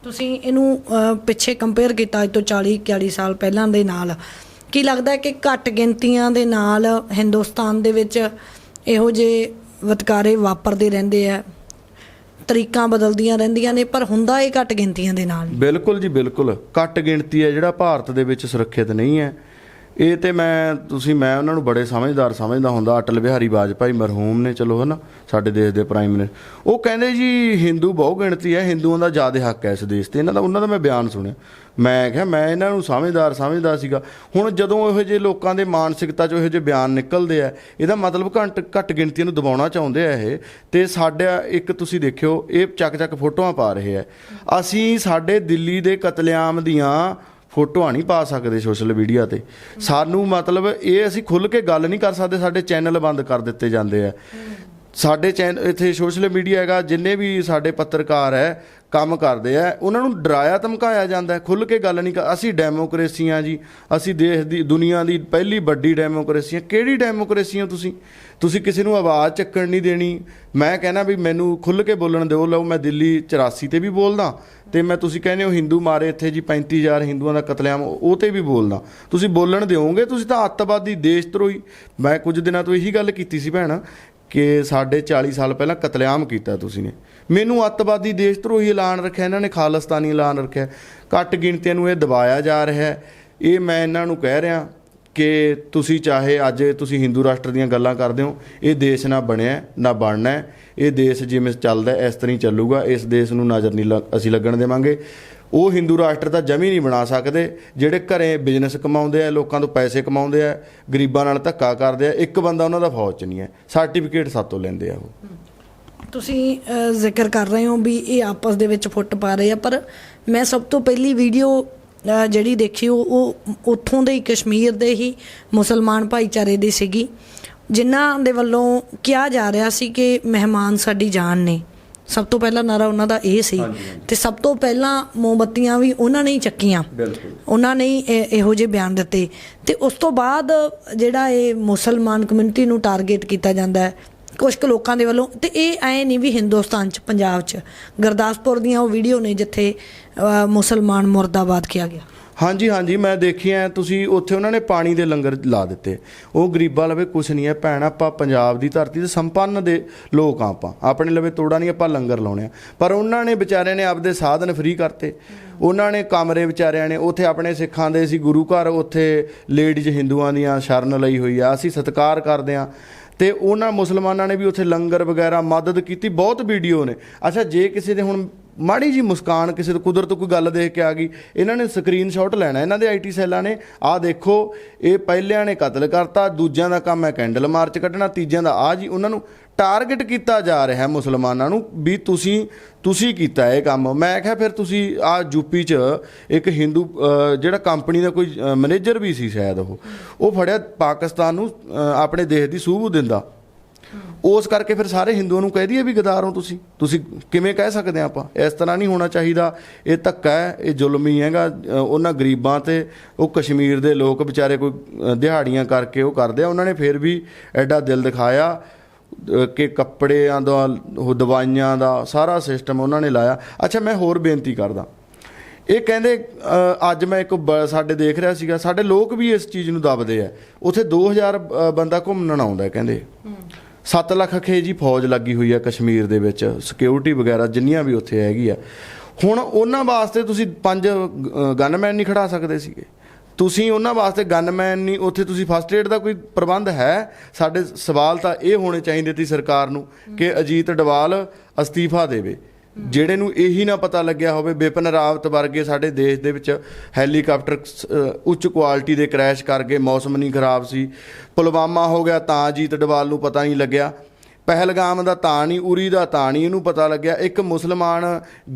ਤੁਸੀਂ ਇਹਨੂੰ ਪਿੱਛੇ ਕੰਪੇਅਰ ਕੀਤਾ ਅੱਜ ਤੋਂ 40 41 ਸਾਲ ਪਹਿਲਾਂ ਦੇ ਨਾਲ। ਕੀ ਲੱਗਦਾ ਕਿ ਘੱਟ ਗਿਣਤੀਆਂ ਦੇ ਨਾਲ ਹਿੰਦੁਸਤਾਨ ਦੇ ਵਿੱਚ ਇਹੋ ਜਿਹੇ ਵਤਕਾਰੇ ਵਾਪਰਦੇ ਰਹਿੰਦੇ ਆ, ਤਰੀਕਾਂ ਬਦਲਦੀਆਂ ਰਹਿੰਦੀਆਂ ਨੇ, ਪਰ ਹੁੰਦਾ ਇਹ ਘੱਟ ਗਿਣਤੀਆਂ ਦੇ ਨਾਲ? ਬਿਲਕੁਲ ਜੀ ਬਿਲਕੁਲ। ਘੱਟ ਗਿਣਤੀ ਹੈ ਜਿਹੜਾ ਭਾਰਤ ਦੇ ਵਿੱਚ ਸੁਰੱਖਿਅਤ ਨਹੀਂ ਹੈ। ਇਹ ਤੇ ਮੈਂ, ਤੁਸੀਂ, ਮੈਂ ਉਹਨਾਂ ਨੂੰ ਬੜੇ ਸਮਝਦਾਰ ਸਮਝਦਾ ਹੁੰਦਾ, ਅਟਲ ਬਿਹਾਰੀ ਵਾਜਪਾਈ ਮਰਹੂਮ ਨੇ, ਚਲੋ ਹਨਾ, ਸਾਡੇ ਦੇਸ਼ ਦੇ ਪ੍ਰਾਈਮ ਮਿਨਿਸਟਰ ਉਹ ਕਹਿੰਦੇ ਜੀ, ਹਿੰਦੂ ਬਹੁ ਗਿਣਤੀ ਹੈ, ਹਿੰਦੂਆਂ ਦਾ ਜ਼ਿਆਦਾ ਹੱਕ ਹੈ ਇਸ ਦੇਸ਼ ਤੇ, ਇਹਨਾਂ ਦਾ, ਉਹਨਾਂ ਦਾ ਮੈਂ ਬਿਆਨ ਸੁਣਿਆ। ਮੈਂ ਕਿਹਾ, ਮੈਂ ਇਹਨਾਂ ਨੂੰ ਸਮਝਦਾਰ ਸਮਝਦਾ ਸੀਗਾ। ਹੁਣ ਜਦੋਂ ਇਹੋ ਜਿਹੇ ਲੋਕਾਂ ਦੇ ਮਾਨਸਿਕਤਾ 'ਚ ਇਹੋ ਜਿਹੇ ਬਿਆਨ ਨਿਕਲਦੇ ਆ, ਇਹਦਾ ਮਤਲਬ ਘੱਟ ਘੱਟ ਗਿਣਤੀ ਨੂੰ ਦਬਾਉਣਾ ਚਾਹੁੰਦੇ ਆ ਇਹ। ਤੇ ਸਾਡਾ ਇੱਕ, ਤੁਸੀਂ ਦੇਖਿਓ, ਇਹ ਚੱਕ ਚੱਕ ਫੋਟੋਆਂ ਪਾ ਰਹੇ ਆ। ਅਸੀਂ ਸਾਡੇ ਦਿੱਲੀ ਦੇ ਕਤਲੇਆਮ ਦੀਆਂ ਫੋਟੋਆਂ ਨਹੀਂ ਪਾ ਸਕਦੇ ਸੋਸ਼ਲ ਮੀਡੀਆ ਤੇ। ਸਾਨੂੰ ਮਤਲਬ ਇਹ ਅਸੀਂ ਖੁੱਲ ਕੇ ਗੱਲ ਨਹੀਂ ਕਰ ਸਕਦੇ, ਸਾਡੇ ਚੈਨਲ ਬੰਦ ਕਰ ਦਿੱਤੇ ਜਾਂਦੇ ਆ। ਸਾਡੇ ਚੈਨਲ ਇੱਥੇ ਸੋਸ਼ਲ ਮੀਡੀਆ ਹੈਗਾ, ਜਿੰਨੇ ਵੀ ਸਾਡੇ ਪੱਤਰਕਾਰ ਹੈ, ਕੰਮ ਕਰਦੇ ਆ, ਉਹਨਾਂ ਨੂੰ ਡਰਾਇਆ, ਧਮਕਾਇਆ ਜਾਂਦਾ ਹੈ। ਖੁੱਲ ਕੇ ਗੱਲ ਨਹੀਂ ਕਰ, ਅਸੀਂ ਡੈਮੋਕ੍ਰੇਸੀ ਆ ਜੀ, ਅਸੀਂ ਦੇਸ਼ ਦੀ, ਦੁਨੀਆ ਦੀ ਪਹਿਲੀ ਵੱਡੀ ਡੈਮੋਕ੍ਰੇਸੀ ਆ। ਕਿਹੜੀ ਡੈਮੋਕ੍ਰੇਸੀ ਆ ਤੁਸੀਂ? ਤੁਸੀਂ ਕਿਸੇ ਨੂੰ ਆਵਾਜ਼ ਚੱਕਣ ਨਹੀਂ ਦੇਣੀ। ਮੈਂ ਕਹਿੰਦਾ ਵੀ ਮੈਨੂੰ ਖੁੱਲ ਕੇ ਬੋਲਣ ਦਿਓ, ਲਓ ਮੈਂ ਦਿੱਲੀ 84 ਤੇ ਵੀ ਬੋਲਦਾ। ਤੇ ਮੈਂ ਤੁਸੀਂ ਕਹਿੰਦੇ ਹੋ ਹਿੰਦੂ ਮਾਰੇ ਇੱਥੇ ਜੀ 35000 ਹਿੰਦੂਆਂ ਦਾ ਕਤਲੇਆਮ ਉਹ ਤੇ ਵੀ ਬੋਲਦਾ। ਤੁਸੀਂ ਬੋਲਣ ਦਿਓਗੇ? ਤੁਸੀਂ ਤਾਂ ਅੱਤਵਾਦੀ ਦੇਸ਼ ਧਰੋਹੀ। ਮੈਂ ਕੁਝ ਦਿਨਾਂ ਤੋਂ ਇਹੀ ਗੱਲ ਕੀਤੀ ਸੀ ਭੈਣ, ਕਿ ਸਾਡੇ 40 ਸਾਲ ਪਹਿਲਾਂ ਕਤਲੇਆਮ ਕੀਤਾ ਤੁਸੀਂ ਨੇ। ਮੈਨੂੰ ਅੱਤਵਾਦੀ ਦੇਸ਼ ਧਰੋਹੀ ਐਲਾਨ ਰੱਖਿਆ, ਇਹਨਾਂ ਨੇ ਖਾਲਿਸਤਾਨੀ ਐਲਾਨ ਰੱਖਿਆ। ਘੱਟ ਗਿਣਤੀਆਂ ਨੂੰ ਇਹ ਦਬਾਇਆ ਜਾ ਰਿਹਾ ਹੈ। ਇਹ ਮੈਂ ਇਹਨਾਂ ਨੂੰ ਕਹਿ ਰਿਹਾ ਕਿ ਤੁਸੀਂ ਚਾਹੇ ਅੱਜ ਤੁਸੀਂ ਹਿੰਦੂ ਰਾਸ਼ਟਰ ਦੀਆਂ ਗੱਲਾਂ ਕਰਦੇ ਹੋ, ਇਹ ਦੇਸ਼ ਨਾ ਬਣਿਆ, ਨਾ ਬਣਨਾ ਹੈ। ਇਹ ਦੇਸ਼ ਜਿਵੇਂ ਚੱਲਦਾ ਇਸ ਤਰ੍ਹਾਂ ਹੀ ਚੱਲੂਗਾ। ਇਸ ਦੇਸ਼ ਨੂੰ ਨਜ਼ਰ ਨਹੀਂ ਲੱਗ- ਅਸੀਂ ਲੱਗਣ ਦੇਵਾਂਗੇ। ਉਹ ਹਿੰਦੂ ਰਾਸ਼ਟਰ ਤਾਂ ਜਮੀ ਨਹੀਂ ਬਣਾ ਸਕਦੇ, ਜਿਹੜੇ ਘਰੇ ਬਿਜ਼ਨਸ ਕਮਾਉਂਦੇ ਆ, ਲੋਕਾਂ ਤੋਂ ਪੈਸੇ ਕਮਾਉਂਦੇ ਆ, ਗਰੀਬਾਂ ਨਾਲ ਧੱਕਾ ਕਰਦੇ ਆ, ਇੱਕ ਬੰਦਾ ਉਹਨਾਂ ਦਾ ਫੌਜ 'ਚ ਨਹੀਂ ਹੈ। ਸਰਟੀਫਿਕੇਟ ਸਾਤੋਂ ਲੈਂਦੇ ਆ ਉਹ। ਤੁਸੀਂ ਜ਼ਿਕਰ ਕਰ ਰਹੇ ਹੋ ਵੀ ਇਹ ਆਪਸ ਦੇ ਵਿੱਚ ਫੁੱਟ ਪਾ ਰਹੇ ਆ, ਪਰ ਮੈਂ ਸਭ ਤੋਂ ਪਹਿਲੀ ਵੀਡੀਓ ਜਿਹੜੀ ਦੇਖੀ, ਉਹ ਉਹ ਉੱਥੋਂ ਦੇ ਹੀ, ਕਸ਼ਮੀਰ ਦੇ ਹੀ ਮੁਸਲਮਾਨ ਭਾਈਚਾਰੇ ਦੀ ਸੀਗੀ। ਜਿਨ੍ਹਾਂ ਦੇ ਵੱਲੋਂ ਕਿਹਾ ਜਾ ਰਿਹਾ ਸੀ ਕਿ ਮਹਿਮਾਨ ਸਾਡੀ ਜਾਨ ਨੇ। ਸਭ ਤੋਂ ਪਹਿਲਾ ਨਾਰਾ ਉਹਨਾਂ ਦਾ ਇਹ ਸੀ ਤੇ ਸਭ ਤੋਂ ਪਹਿਲਾਂ ਮੋਮਬੱਤੀਆਂ ਵੀ ਉਹਨਾਂ ਨੇ ਹੀ ਚੱਕੀਆਂ। ਉਹਨਾਂ ਨੇ ਹੀ ਇਹ- ਇਹੋ ਜਿਹੇ ਬਿਆਨ ਦਿੱਤੇ। ਤੇ ਉਸ ਤੋਂ ਬਾਅਦ ਜਿਹੜਾ ਇਹ ਮੁਸਲਮਾਨ ਕਮਿਊਨਿਟੀ ਨੂੰ ਟਾਰਗੇਟ ਕੀਤਾ ਜਾਂਦਾ ਹੈ ਕੁਝ ਕੁ ਲੋਕਾਂ ਦੇ ਵੱਲੋਂ ਤੇ ਇਹ ਐ ਨਹੀਂ ਵੀ ਹਿੰਦੁਸਤਾਨ ਚ ਪੰਜਾਬ ਚ ਗੁਰਦਾਸਪੁਰ ਦੀਆਂ ਉਹ ਵੀਡੀਓ ਨੇ ਜਿੱਥੇ ਅ, ਮੁਸਲਮਾਨ ਮੁਰਦਾਬਾਦ ਕਿਹਾ ਗਿਆ। ਹਾਂਜੀ ਹਾਂਜੀ, ਮੈਂ ਦੇਖਿਆ ਤੁਸੀਂ ਉੱਥੇ ਉਹਨਾਂ ਨੇ ਪਾਣੀ ਦੇ ਲੰਗਰ ਲਾ ਦਿੱਤੇ। ਉਹ ਗਰੀਬਾਂ ਲਵੇ ਕੁਛ ਨਹੀਂ ਹੈ ਭੈਣ, ਆਪਾਂ ਪੰਜਾਬ ਦੀ ਧਰਤੀ ਤੇ ਸੰਪੰਨ ਦੇ ਲੋਕ ਆ ਆਪਾਂ। ਆਪਣੇ ਲਵੇ ਤੋੜਾ ਨਹੀਂ, ਆਪਾਂ ਲੰਗਰ ਲਾਉਣੇ ਆ। ਪਰ ਉਹਨਾਂ ਨੇ ਵਿਚਾਰਿਆਂ ਨੇ ਆਪਦੇ ਸਾਧਨ ਫ੍ਰੀ ਕਰਤੇ। ਉਹਨਾਂ ਨੇ ਕਮਰੇ ਵਿਚਾਰਿਆਂ ਨੇ, ਉੱਥੇ ਆਪਣੇ ਸਿੱਖਾਂ ਦੇ ਸੀ ਗੁਰੂ ਘਰ, ਉੱਥੇ ਲੇਡੀਜ਼ ਹਿੰਦੂਆਂ ਦੀਆਂ ਸ਼ਰਨ ਲਈ ਹੋਈ ਆ, ਅਸੀਂ ਸਤਿਕਾਰ ਕਰਦੇ ਆ। ਤੇ ਉਹਨਾਂ ਮੁਸਲਮਾਨਾਂ ਨੇ ਵੀ ਉੱਥੇ ਲੰਗਰ ਵਗੈਰਾ ਮਦਦ ਕੀਤੀ, ਬਹੁਤ ਵੀਡੀਓ ਨੇ। ਅੱਛਾ, ਜੇ ਕਿਸੇ ਦੇ ਹੁਣ ਮਾੜੀ ਜੀ ਮੁਸਕਾਨ, ਕਿਸੇ ਤੋਂ ਕੁਦਰਤ ਕੋਈ ਗੱਲ ਦੇਖ ਕੇ ਆ ਗਈ। ਇਹਨਾਂ ਨੇ ਸਕਰੀਨਸ਼ਾਟ ਲੈਣਾ, ਇਹਨਾਂ ਦੇ ਆਈਟੀ ਸੈੱਲਾਂ ਨੇ। ਆਹ ਦੇਖੋ, ਇਹ ਪਹਿਲਿਆਂ ਨੇ ਕਤਲ ਕਰਤਾ, ਦੂਜਿਆਂ ਦਾ ਕੰਮ ਹੈ ਕੈਂਡਲ ਮਾਰਚ ਕੱਢਣਾ, ਤੀਜਿਆਂ ਦਾ ਆ ਜੀ, ਉਹਨਾਂ ਨੂੰ ਟਾਰਗੇਟ ਕੀਤਾ ਜਾ ਰਿਹਾ ਹੈ ਮੁਸਲਮਾਨਾਂ ਨੂੰ ਵੀ ਤੁਸੀਂ ਤੁਸੀਂ ਕੀਤਾ ਇਹ ਕੰਮ। ਮੈਂ ਕਿਹਾ ਫਿਰ ਤੁਸੀਂ ਆ ਯੂਪੀ ਚ ਇੱਕ ਹਿੰਦੂ ਜਿਹੜਾ ਕੰਪਨੀ ਦਾ ਕੋਈ ਮੈਨੇਜਰ ਵੀ ਸੀ ਸ਼ਾਇਦ ਉਹ ਉਹ ਫੜਿਆ ਪਾਕਿਸਤਾਨ ਨੂੰ ਆਪਣੇ ਦੇਸ਼ ਦੀ ਸੂਬ ਦਿੰਦਾ। ਉਸ ਕਰਕੇ ਫਿਰ ਸਾਰੇ ਹਿੰਦੂਆਂ ਨੂੰ ਕਹਿ ਦਈਏ ਵੀ ਗਦਾਰ ਹੋ ਤੁਸੀਂ। ਤੁਸੀਂ ਕਿਵੇਂ ਕਹਿ ਸਕਦੇ ਆ ਆਪਾਂ? ਇਸ ਤਰ੍ਹਾਂ ਨਹੀਂ ਹੋਣਾ ਚਾਹੀਦਾ। ਇਹ ਧੱਕਾ ਹੈ ਇਹ ਜ਼ੁਲਮ ਹੀ ਹੈਗਾ। ਉਹਨਾਂ ਗਰੀਬਾਂ ਤੇ ਉਹ ਕਸ਼ਮੀਰ ਦੇ ਲੋਕ ਵਿਚਾਰੇ ਕੋਈ ਦਿਹਾੜੀਆਂ ਕਰਕੇ ਉਹ ਕਰਦੇ ਆ। ਉਹਨਾਂ ਨੇ ਫਿਰ ਵੀ ਐਡਾ ਦਿਲ ਦਿਖਾਇਆ ਕਿ ਕੱਪੜਿਆਂ ਦਾ ਉਹ ਦਵਾਈਆਂ ਦਾ ਸਾਰਾ ਸਿਸਟਮ ਉਹਨਾਂ ਨੇ ਲਾਇਆ। ਅੱਛਾ ਮੈਂ ਹੋਰ ਬੇਨਤੀ ਕਰਦਾ। ਇਹ ਕਹਿੰਦੇ ਅੱਜ ਮੈਂ ਇੱਕ ਬ- ਸਾਡੇ ਦੇਖ ਰਿਹਾ ਸੀਗਾ ਸਾਡੇ ਲੋਕ ਵੀ ਇਸ ਚੀਜ਼ ਨੂੰ ਦੱਬਦੇ ਆ। ਉਥੇ 2000 ਅ, ਬੰਦਾ ਘੁੰਮਣ ਆਉਂਦਾ ਕਹਿੰਦੇ। 7 ਲੱਖ ਖੇ ਜੀ ਫੌਜ ਲੱਗੀ ਹੋਈ ਆ ਕਸ਼ਮੀਰ ਦੇ ਵਿੱਚ। ਸਿਕਿਉਰਿਟੀ ਵਗੈਰਾ ਜਿੰਨੀਆਂ ਵੀ ਉੱਥੇ ਹੈਗੀ ਆ। ਹੁਣ ਉਹਨਾਂ ਵਾਸਤੇ ਤੁਸੀਂ ਪੰਜ ਗਨਮੈਨ ਨਹੀਂ ਖੜਾ ਸਕਦੇ ਸੀਗੇ। ਤੁਸੀਂ ਉਹਨਾਂ ਵਾਸਤੇ ਗਨਮੈਨ ਨਹੀਂ, ਉੱਥੇ ਤੁਸੀਂ ਫਸਟ ਏਡ ਦਾ ਕੋਈ ਪ੍ਰਬੰਧ ਹੈ? ਸਾਡੇ ਸਵਾਲ ਤਾਂ ਇਹ ਹੋਣੇ ਚਾਹੀਦੇ ਸੀ ਸਰਕਾਰ ਨੂੰ ਕਿ ਅਜੀਤ ਡਵਾਲ ਅਸਤੀਫਾ ਦੇਵੇ। ਜਿਹੜੇ ਨੂੰ ਇਹੀ ਨਾ ਪਤਾ ਲੱਗਿਆ ਹੋਵੇ, ਬਿਪਨ ਰਾਵਤ ਵਰਗੇ ਸਾਡੇ ਦੇਸ਼ ਦੇ ਵਿੱਚ ਹੈਲੀਕਾਪਟਰ ਉੱਚ ਕੁਆਲਿਟੀ ਦੇ ਕ੍ਰੈਸ਼ ਕਰ ਗਏ, ਮੌਸਮ ਨਹੀਂ ਖਰਾਬ ਸੀ। ਪੁਲਵਾਮਾ ਹੋ ਗਿਆ, ਤਾਂ ਅਜੀਤ ਡਵਾਲ ਨੂੰ ਪਤਾ ਨਹੀਂ ਲੱਗਿਆ। ਪਹਿਲਗਾਮ ਦਾ ਤਾਂ ਨਹੀਂ, ਉਰੀ ਦਾ ਤਾਂ ਨਹੀਂ, ਇਹਨੂੰ ਪਤਾ ਲੱਗਿਆ। ਇੱਕ ਮੁਸਲਮਾਨ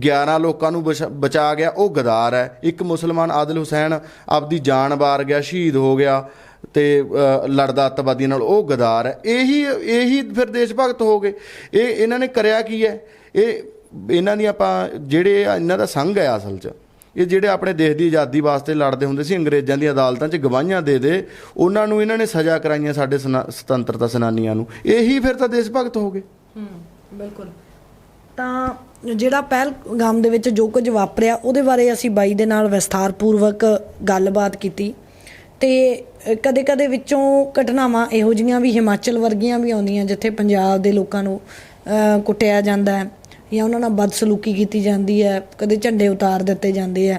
11 ਲੋਕਾਂ ਨੂੰ ਬਚਾ ਗਿਆ, ਉਹ ਗਦਾਰ ਹੈ। ਇੱਕ ਮੁਸਲਮਾਨ ਆਦਿਲ ਹੁਸੈਨ ਆਪਦੀ ਜਾਨ ਵਾਰ ਗਿਆ, ਸ਼ਹੀਦ ਹੋ ਗਿਆ ਤੇ ਲੜਦਾ ਅੱਤਵਾਦੀਆਂ ਨਾਲ, ਉਹ ਗਦਾਰ ਹੈ। ਇਹੀ ਇਹੀ ਫਿਰ ਦੇਸ਼ ਭਗਤ ਹੋ ਗਏ। ਇਹ, ਇਹਨਾਂ ਨੇ ਕਰਿਆ ਕੀ ਹੈ? ਇਹ ਇਹਨਾਂ ਦੀ ਆਪਾਂ ਜਿਹੜੇ ਇਹਨਾਂ ਦਾ ਸੰਘ ਹੈ ਅਸਲ 'ਚ। ਇਹ ਜਿਹੜੇ ਆਪਣੇ ਦੇਸ਼ ਦੀ ਆਜ਼ਾਦੀ ਵਾਸਤੇ ਲੜਦੇ ਹੁੰਦੇ ਸੀ, ਅੰਗਰੇਜ਼ਾਂ ਦੀ ਅਦਾਲਤਾਂ 'ਚ ਗਵਾਹੀਆਂ ਦੇ ਦੇ, ਉਹਨਾਂ ਨੂੰ ਇਹਨਾਂ ਨੇ ਸਜ਼ਾ ਕਰਾਈਆਂ ਸਾਡੇ ਸਨਾ- ਸੁਤੰਤਰਤਾ ਸੈਨਾਨੀਆਂ ਨੂੰ। ਇਹੀ ਫਿਰ ਤਾਂ ਦੇਸ਼ ਭਗਤ ਹੋ ਗਏ। ਹੂੰ, ਬਿਲਕੁਲ। ਤਾਂ ਜਿਹੜਾ ਪਹਿਲਗਾਮ ਦੇ ਵਿੱਚ ਜੋ ਕੁਝ ਵਾਪਰਿਆ, ਉਹਦੇ ਬਾਰੇ ਅਸੀਂ ਬਾਈ ਦੇ ਨਾਲ ਵਿਸਥਾਰਪੂਰਵਕ ਗੱਲਬਾਤ ਕੀਤੀ। ਤੇ ਕਦੇ ਕਦੇ ਵਿੱਚੋਂ ਘਟਨਾਵਾਂ ਇਹੋ ਜੀਆਂ ਵੀ ਹਿਮਾਚਲ ਵਰਗੀਆਂ ਵੀ ਆਉਂਦੀਆਂ, ਜਿੱਥੇ ਪੰਜਾਬ ਦੇ ਲੋਕਾਂ ਨੂੰ ਕੁੱਟਿਆ ਜਾਂਦਾ ਹੈ। ਜਾਂ ਉਹਨਾਂ ਨਾਲ ਬਦਸਲੂਕੀ ਕੀਤੀ ਜਾਂਦੀ ਹੈ ਕਦੇ ਝੰਡੇ ਉਤਾਰ ਦਿੱਤੇ ਜਾਂਦੇ ਆ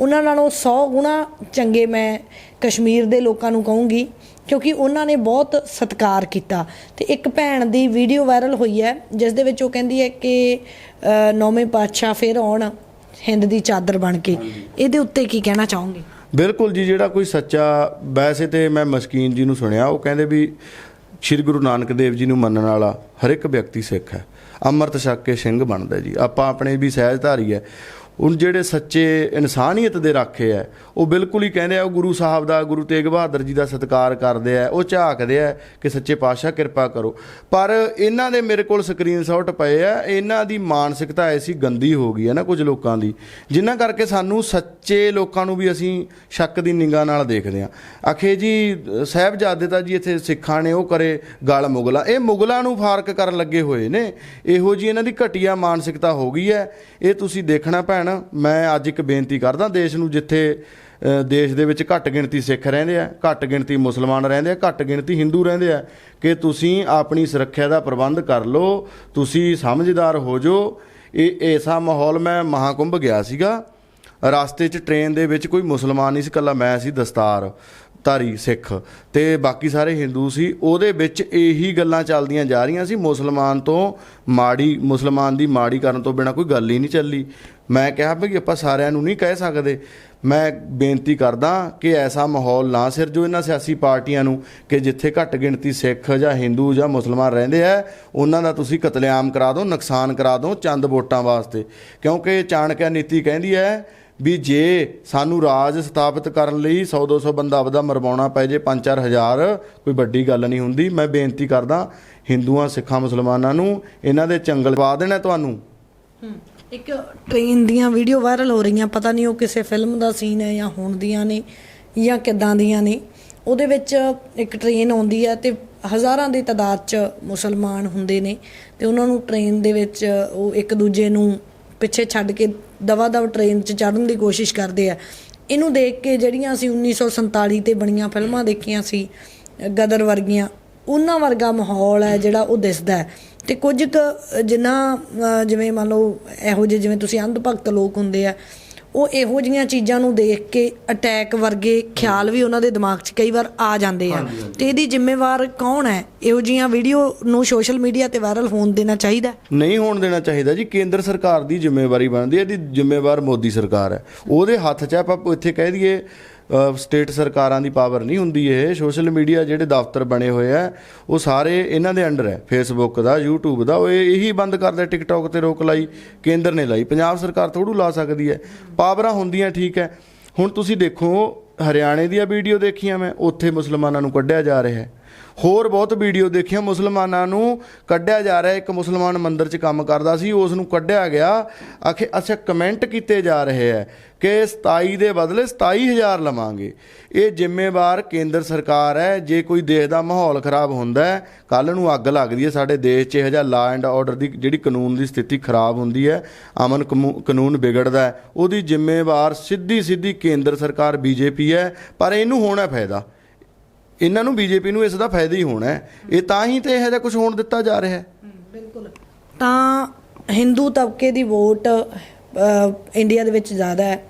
ਉਹਨਾਂ ਨਾਲੋਂ 100 ਗੁਣਾ ਚੰਗੇ ਮੈਂ ਕਸ਼ਮੀਰ ਦੇ ਲੋਕਾਂ ਨੂੰ ਕਹੂੰਗੀ ਕਿਉਂਕਿ ਉਹਨਾਂ ਨੇ ਬਹੁਤ ਸਤਿਕਾਰ ਕੀਤਾ। ਤੇ ਇੱਕ ਭੈਣ ਦੀ ਵੀਡੀਓ ਵਾਇਰਲ ਹੋਈ ਹੈ ਜਿਸ ਦੇ ਵਿੱਚ ਉਹ ਕਹਿੰਦੀ ਹੈ ਕਿ ਨੌਵੇਂ ਪਾਤਸ਼ਾਹ ਫਿਰ ਆਉਣ ਹਿੰਦ ਦੀ ਚਾਦਰ ਬਣ ਕੇ। ਇਹਦੇ ਉੱਤੇ ਕੀ ਕਹਿਣਾ ਚਾਹੋਗੇ? ਬਿਲਕੁਲ ਜੀ ਜਿਹੜਾ ਕੋਈ ਸੱਚਾ ਵੈਸੇ ਤੇ ਮੈਂ ਮਸਕੀਨ ਜੀ ਨੂੰ ਸੁਣਿਆ ਉਹ ਕਹਿੰਦੇ ਵੀ ਸ੍ਰੀ ਗੁਰੂ ਨਾਨਕ ਦੇਵ ਜੀ ਨੂੰ ਮੰਨਣ ਵਾਲਾ ਹਰ ਇੱਕ ਵਿਅਕਤੀ ਸਿੱਖ ਹੈ। ਅੰਮ੍ਰਿਤ ਛਕ ਕੇ ਸਿੰਘ ਬਣਦਾ ਜੀ। ਆਪਾਂ ਆਪਣੇ ਵੀ ਸਹਿਜਧਾਰੀ ਹੈ। ਉਹ ਜਿਹੜੇ ਸੱਚੇ ਇਨਸਾਨੀਅਤ ਦੇ ਰਾਖੇ ਹੈ ਉਹ ਬਿਲਕੁਲ ਹੀ ਕਹਿੰਦੇ ਆ, ਉਹ ਗੁਰੂ ਸਾਹਿਬ ਦਾ, ਗੁਰੂ ਤੇਗ ਬਹਾਦਰ ਜੀ ਦਾ ਸਤਿਕਾਰ ਕਰਦੇ ਆ ਉਹ ਝਾਕਦੇ ਆ ਕਿ ਸੱਚੇ ਪਾਤਸ਼ਾਹ ਕਿਰਪਾ ਕਰੋ। ਪਰ ਇਹਨਾਂ ਦੇ ਮੇਰੇ ਕੋਲ ਸਕਰੀਨਸ਼ਾਟ ਪਏ ਆ ਇਹਨਾਂ ਦੀ ਮਾਨਸਿਕਤਾ ਐਸੀ ਗੰਦੀ ਹੋ ਗਈ ਹੈ ਨਾ ਕੁਝ ਲੋਕਾਂ ਦੀ ਜਿਨ੍ਹਾਂ ਕਰਕੇ ਸਾਨੂੰ ਸੱਚੇ ਲੋਕਾਂ ਨੂੰ ਵੀ ਅਸੀਂ ਸ਼ੱਕ ਦੀ ਨਿਗਾਹ ਨਾਲ ਦੇਖਦੇ ਆ। ਆਖੇ ਜੀ, ਸਾਹਿਬਜ਼ਾਦੇ ਤਾਂ ਜੀ ਇੱਥੇ ਸਿੱਖਾਂ ਨੇ ਉਹ ਕਰੇ ਗਲ ਮੁਗਲਾਂ, ਇਹ ਮੁਗਲਾਂ ਨੂੰ ਫਾਰਕ ਕਰਨ ਲੱਗੇ ਹੋਏ ਨੇ, ਇਹੋ ਜੀ ਇਹਨਾਂ ਦੀ ਘਟੀਆ ਮਾਨਸਿਕਤਾ ਹੋ ਗਈ ਹੈ ਇਹ ਤੁਸੀਂ ਦੇਖਣਾ ਭੈਣ ਮੈਂ ਅੱਜ ਇੱਕ ਬੇਨਤੀ ਕਰਦਾ ਦੇਸ਼ ਨੂੰ ਜਿੱਥੇ ਦੇਸ਼ ਦੇ ਵਿੱਚ ਘੱਟ ਗਿਣਤੀ ਸਿੱਖ ਰਹਿੰਦੇ ਆ, ਘੱਟ ਗਿਣਤੀ ਮੁਸਲਮਾਨ ਰਹਿੰਦੇ ਆ, ਘੱਟ ਗਿਣਤੀ ਹਿੰਦੂ ਰਹਿੰਦੇ ਆ, ਕਿ ਤੁਸੀਂ ਆਪਣੀ ਸੁਰੱਖਿਆ ਦਾ ਪ੍ਰਬੰਧ ਕਰ ਲਓ, ਤੁਸੀਂ ਸਮਝਦਾਰ ਹੋ ਜਾਓ। ਇਹ, ਐਸਾ ਮਾਹੌਲ ਮੈਂ ਮਹਾਕੁੰਭ ਗਿਆ ਸੀਗਾ। ਰਸਤੇ 'ਚ ਟ੍ਰੇਨ ਦੇ ਵਿੱਚ ਕੋਈ ਮੁਸਲਮਾਨ ਨਹੀਂ ਸੀ, ਇਕੱਲਾ ਮੈਂ ਸੀ ਦਸਤਾਰ। ਧਾਰੀ ਸਿੱਖ ਤੇ ਬਾਕੀ ਸਾਰੇ ਹਿੰਦੂ ਸੀ, ਉਹਦੇ ਵਿੱਚ ਇਹੀ ਗੱਲਾਂ ਚੱਲਦੀਆਂ ਜਾ ਰਹੀਆਂ ਸੀ, ਮੁਸਲਮਾਨ ਤੋਂ ਮਾੜੀ, ਮੁਸਲਮਾਨ ਦੀ ਮਾੜੀ ਕਰਨ ਤੋਂ ਬਿਨਾ ਕੋਈ ਗੱਲ ਹੀ ਨਹੀਂ ਚੱਲੀ। ਮੈਂ ਕਿਹਾ ਵੀ ਆਪਾਂ ਸਾਰਿਆਂ ਨੂੰ ਨਹੀਂ ਕਹਿ ਸਕਦੇ। ਮੈਂ ਬੇਨਤੀ ਕਰਦਾ ਕਿ ਐਸਾ ਮਾਹੌਲ ਨਾ ਸਿਰਜੋ ਇਹਨਾਂ ਸਿਆਸੀ ਪਾਰਟੀਆਂ ਨੂੰ, ਕਿ ਜਿੱਥੇ ਘੱਟ ਗਿਣਤੀ ਸਿੱਖ ਜਾਂ ਹਿੰਦੂ ਜਾਂ ਮੁਸਲਮਾਨ ਰਹਿੰਦੇ ਆ, ਉਹਨਾਂ ਦਾ ਤੁਸੀਂ ਕਤਲੇਆਮ ਕਰਾ ਦਿਓ, ਨੁਕਸਾਨ ਕਰਾ ਦਿਓ ਚੰਦ ਵੋਟਾਂ ਵਾਸਤੇ। ਕਿਉਂਕਿ ਚਾਣਕਿਆ ਨੀਤੀ ਕਹਿੰਦੀ ਹੈ ਵੀ ਜੇ ਸਾਨੂੰ ਰਾਜ ਸਥਾਪਿਤ ਕਰਨ ਲਈ 100 200 ਬੰਦਾ ਆਪਦਾ ਮਰਵਾਉਣਾ ਪੈ ਜੇ 5-4 ਹਜ਼ਾਰ, ਕੋਈ ਵੱਡੀ ਗੱਲ ਨਹੀਂ ਹੁੰਦੀ। ਮੈਂ ਬੇਨਤੀ ਕਰਦਾ ਹਿੰਦੂਆਂ, ਸਿੱਖਾਂ, ਮੁਸਲਮਾਨਾਂ ਨੂੰ ਇਹਨਾਂ ਦੇ ਚੰਗਲ ਪਾ ਦੇਣਾ ਤੁਹਾਨੂੰ। ਇੱਕ ਟ੍ਰੇਨ ਦੀਆਂ ਵੀਡੀਓ ਵਾਇਰਲ ਹੋ ਰਹੀਆਂ, ਪਤਾ ਨਹੀਂ ਉਹ ਕਿਸੇ ਫਿਲਮ ਦਾ ਸੀਨ ਹੈ ਜਾਂ ਹੋਣ ਦੀਆਂ ਨੇ ਜਾਂ ਕਿੱਦਾਂ ਦੀਆਂ ਨੇ। ਉਹਦੇ ਵਿੱਚ ਇੱਕ ਟ੍ਰੇਨ ਆਉਂਦੀ ਹੈ ਤੇ ਹਜ਼ਾਰਾਂ ਦੀ ਤਾਦਾਦ 'ਚ ਮੁਸਲਮਾਨ ਹੁੰਦੇ ਨੇ ਤੇ ਉਹਨਾਂ ਨੂੰ ਟ੍ਰੇਨ ਦੇ ਵਿੱਚ ਉਹ ਇੱਕ ਦੂਜੇ ਨੂੰ ਪਿੱਛੇ ਛੱਡ ਕੇ ਦਵਾ ਦਵ ਟ੍ਰੇਨ 'ਚ ਚੜ੍ਹਨ ਦੀ ਕੋਸ਼ਿਸ਼ ਕਰਦੇ ਆ। ਇਹਨੂੰ ਦੇਖ ਕੇ ਜਿਹੜੀਆਂ ਅਸੀਂ 1947 ਤੇ ਬਣੀਆਂ ਫਿਲਮਾਂ ਦੇਖੀਆਂ ਸੀ, ਗਦਰ ਵਰਗੀਆਂ, ਉਹਨਾਂ ਵਰਗਾ ਮਾਹੌਲ ਹੈ ਜਿਹੜਾ ਉਹ ਦਿਸਦਾ ਹੈ। ਤੇ ਕੁਝ ਕੁ ਜਿੰਨਾ ਜਿਵੇਂ ਮੰਨ ਲਓ ਇਹੋ ਜਿਹੇ ਜਿਵੇਂ ਤੁਸੀਂ ਅੰਧ ਭਗਤ ਲੋਕ ਹੁੰਦੇ ਆ ਉਹ ਇਹੋ ਜੀਆਂ ਚੀਜ਼ਾਂ ਨੂੰ ਦੇਖ ਕੇ ਅਟੈਕ ਵਰਗੇ ਖਿਆਲ ਵੀ ਉਹਨਾਂ ਦੇ ਦਿਮਾਗ 'ਚ ਕਈ ਵਾਰ ਆ ਜਾਂਦੇ ਆ। ਤੇ ਇਹਦੀ ਜ਼ਿੰਮੇਵਾਰ ਕੌਣ ਹੈ? ਇਹੋ ਜੀਆਂ ਵੀਡੀਓ ਨੂੰ ਸੋਸ਼ਲ ਮੀਡੀਆ ਤੇ ਵਾਇਰਲ ਹੋਣ ਦੇਣਾ ਚਾਹੀਦਾ? ਨਹੀਂ ਹੋਣ ਦੇਣਾ ਚਾਹੀਦਾ ਜੀ ਕੇਂਦਰ ਸਰਕਾਰ ਦੀ ਜ਼ਿੰਮੇਵਾਰੀ ਬਣਦੀ ਹੈ ਇਹਦੀ ਜ਼ਿੰਮੇਵਾਰ ਮੋਦੀ ਸਰਕਾਰ ਹੈ। ਉਹਦੇ ਹੱਥ 'ਚ ਆਪਾਂ ਇੱਥੇ ਕਹਿ ਦਈਏ ਸਟੇਟ ਸਰਕਾਰਾਂ ਦੀ ਪਾਵਰ ਨਹੀਂ ਹੁੰਦੀ ਇਹ। ਸੋਸ਼ਲ ਮੀਡੀਆ ਜਿਹੜੇ ਦਫ਼ਤਰ ਬਣੇ ਹੋਏ ਆ, ਉਹ ਸਾਰੇ ਇਹਨਾਂ ਦੇ ਅੰਡਰ ਹੈ ਫੇਸਬੁੱਕ ਦਾ, YouTube ਦਾ, ਉਹ ਇਹ- ਇਹੀ ਬੰਦ ਕਰਦਾ ਟਿਕਟੌਕ ਤੇ ਰੋਕ ਲਾਈ, ਕੇਂਦਰ ਨੇ ਲਾਈ। ਪੰਜਾਬ ਸਰਕਾਰ ਥੋੜੂ ਲਾ ਸਕਦੀ ਹੈ। ਪਾਵਰਾਂ ਹੁੰਦੀਆਂ ਠੀਕ ਹੈ। ਹੁਣ ਤੁਸੀਂ ਦੇਖੋ, ਹਰਿਆਣੇ ਦੀਆਂ ਵੀਡੀਓ ਦੇਖੀਆਂ ਮੈਂ, ਉੱਥੇ ਮੁਸਲਮਾਨਾਂ ਨੂੰ ਕੱਢਿਆ ਜਾ ਰਿਹਾ ਹੈ। ਹੋਰ ਬਹੁਤ ਵੀਡੀਓ ਦੇਖੀਆਂ ਮੁਸਲਮਾਨਾਂ ਨੂੰ ਕੱਢਿਆ ਜਾ ਰਿਹਾ। ਇੱਕ ਮੁਸਲਮਾਨ ਮੰਦਿਰ 'ਚ ਕੰਮ ਕਰਦਾ ਸੀ, ਉਸ ਨੂੰ ਕੱਢਿਆ ਗਿਆ। ਆਖੇ, ਅੱਛਾ, ਕਮੈਂਟ ਕੀਤੇ ਜਾ ਰਹੇ ਹੈ ਕਿ 27 ਦੇ ਬਦਲੇ 27000 ਲਵਾਂਗੇ। ਇਹ ਜ਼ਿੰਮੇਵਾਰ ਕੇਂਦਰ ਸਰਕਾਰ ਹੈ ਜੇ ਕੋਈ ਦੇਸ਼ ਦਾ ਮਾਹੌਲ ਖਰਾਬ ਹੁੰਦਾ ਹੈ ਕੱਲ ਨੂੰ ਅੱਗ ਲੱਗਦੀ ਹੈ ਸਾਡੇ ਦੇਸ਼ 'ਚ ਇਹੋ ਜਿਹਾ ਲਾ ਐਂਡ ਆਰਡਰ ਦੀ ਜਿਹੜੀ ਕਾਨੂੰਨ ਦੀ ਸਥਿਤੀ ਖਰਾਬ ਹੁੰਦੀ ਹੈ ਅਮਨ ਕਮੂ- ਕਾਨੂੰਨ ਵਿਗੜਦਾ ਹੈ ਉਹਦੀ ਜ਼ਿੰਮੇਵਾਰ ਸਿੱਧੀ ਸਿੱਧੀ ਕੇਂਦਰ ਸਰਕਾਰ ਬੀਜੇਪੀ ਹੈ ਪਰ ਇਹਨੂੰ ਹੋਣਾ ਫਾਇਦਾ। ਇਹਨਾਂ ਨੂੰ ਬੀਜੇਪੀ ਨੂੰ ਇਸ ਦਾ ਫਾਇਦਾ ਹੀ ਹੋਣਾ ਹੈ। ਇਹ ਤਾਂ ਹੀ ਤੇ ਇਹੋ ਜਿਹਾ ਕੁਝ ਹੋਣ ਦਿੱਤਾ ਜਾ ਰਿਹਾ ਹੈ। ਬਿਲਕੁਲ। ਤਾਂ ਹਿੰਦੂ ਤਬਕੇ ਦੀ ਵੋਟ ਇੰਡੀਆ ਦੇ ਵਿੱਚ ਜ਼ਿਆਦਾ ਹੈ।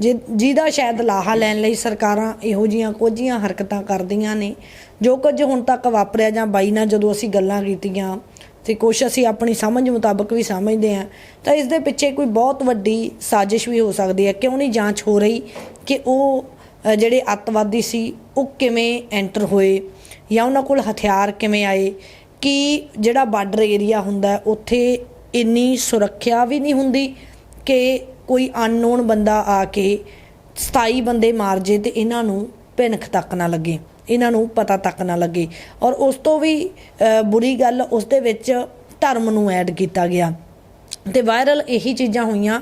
ਜਿ- ਜਿਹਦਾ ਸ਼ਾਇਦ ਲਾਹਾ ਲੈਣ ਲਈ ਸਰਕਾਰਾਂ ਇਹੋ ਜੀਆਂ ਕੋਝੀਆਂ ਹਰਕਤਾਂ ਕਰਦੀਆਂ ਨੇ, ਜੋ ਕੁਝ ਹੁਣ ਤੱਕ ਵਾਪਰਿਆ ਜਾਂ ਬਾਈ ਨਾਲ ਜਦੋਂ ਅਸੀਂ ਗੱਲਾਂ ਕੀਤੀਆਂ ਤੇ ਕੁਛ ਅਸੀਂ ਆਪਣੀ ਸਮਝ ਮੁਤਾਬਕ ਵੀ ਸਮਝਦੇ ਹਾਂ, ਤਾਂ ਇਸ ਦੇ ਪਿੱਛੇ ਕੋਈ ਬਹੁਤ ਵੱਡੀ ਸਾਜ਼ਿਸ਼ ਵੀ ਹੋ ਸਕਦੀ ਹੈ। ਕਿਉਂ ਨਹੀਂ ਜਾਂਚ ਹੋ ਰਹੀ ਕਿ ਉਹ ਜਿਹੜੇ ਅੱਤਵਾਦੀ ਸੀ, ਉਹ ਕਿਵੇਂ ਐਂਟਰ ਹੋਏ ਜਾਂ ਉਹਨਾਂ ਕੋਲ ਹਥਿਆਰ ਕਿਵੇਂ ਆਏ? ਕਿ ਜਿਹੜਾ ਬਾਰਡਰ ਏਰੀਆ ਹੁੰਦਾ ਉੱਥੇ ਇੰਨੀ ਸੁਰੱਖਿਆ ਵੀ ਨਹੀਂ ਹੁੰਦੀ ਕਿ ਕੋਈ ਅਨਨੋਨ ਬੰਦਾ ਆ ਕੇ 27 ਬੰਦੇ ਮਾਰ ਜੇ ਤੇ ਇਹਨਾਂ ਨੂੰ ਭਿਣਕ ਤੱਕ ਨਾ ਲੱਗੇ, ਇਹਨਾਂ ਨੂੰ ਪਤਾ ਤੱਕ ਨਾ ਲੱਗੇ। ਔਰ ਉਸ ਤੋਂ ਵੀ ਬੁਰੀ ਗੱਲ, ਉਸ ਦੇ ਵਿੱਚ ਧਰਮ ਨੂੰ ਐਡ ਕੀਤਾ ਗਿਆ। ਤੇ ਵਾਇਰਲ ਇਹੀ ਚੀਜ਼ਾਂ ਹੋਈਆਂ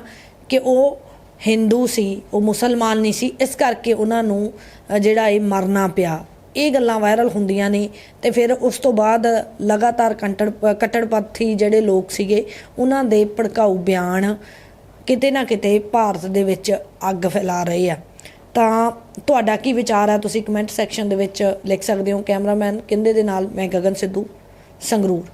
ਕਿ ਉਹ ਹਿੰਦੂ ਸੀ, ਉਹ ਮੁਸਲਮਾਨ ਨਹੀਂ ਸੀ, ਇਸ ਕਰਕੇ ਉਹਨਾਂ ਨੂੰ ਜਿਹੜਾ ਇਹ ਮਰਨਾ ਪਿਆ। ਇਹ ਗੱਲਾਂ ਵਾਇਰਲ ਹੁੰਦੀਆਂ ਨੇ ਤੇ ਫਿਰ ਉਸ ਤੋਂ ਬਾਅਦ ਲਗਾਤਾਰ ਕੰਟੜ ਕੱਟੜਪੰਥੀ ਜਿਹੜੇ ਲੋਕ ਸੀਗੇ, ਉਹਨਾਂ ਦੇ ਭੜਕਾਊ ਬਿਆਨ ਕਿਤੇ ਨਾ ਕਿਤੇ ਭਾਰਤ ਦੇ ਵਿੱਚ ਅੱਗ ਫੈਲਾ ਰਹੇ ਆ। ਤਾਂ ਤੁਹਾਡਾ ਕੀ ਵਿਚਾਰ ਹੈ? ਤੁਸੀਂ ਕਮੈਂਟ ਸੈਕਸ਼ਨ ਦੇ ਵਿੱਚ ਲਿਖ ਸਕਦੇ ਹੋ। ਕੈਮਰਾਮੈਨ ਕਿੰਦੇ ਦੇ ਨਾਲ? ਮੈਂ ਗਗਨ ਸਿੱਧੂ, ਸੰਗਰੂਰ।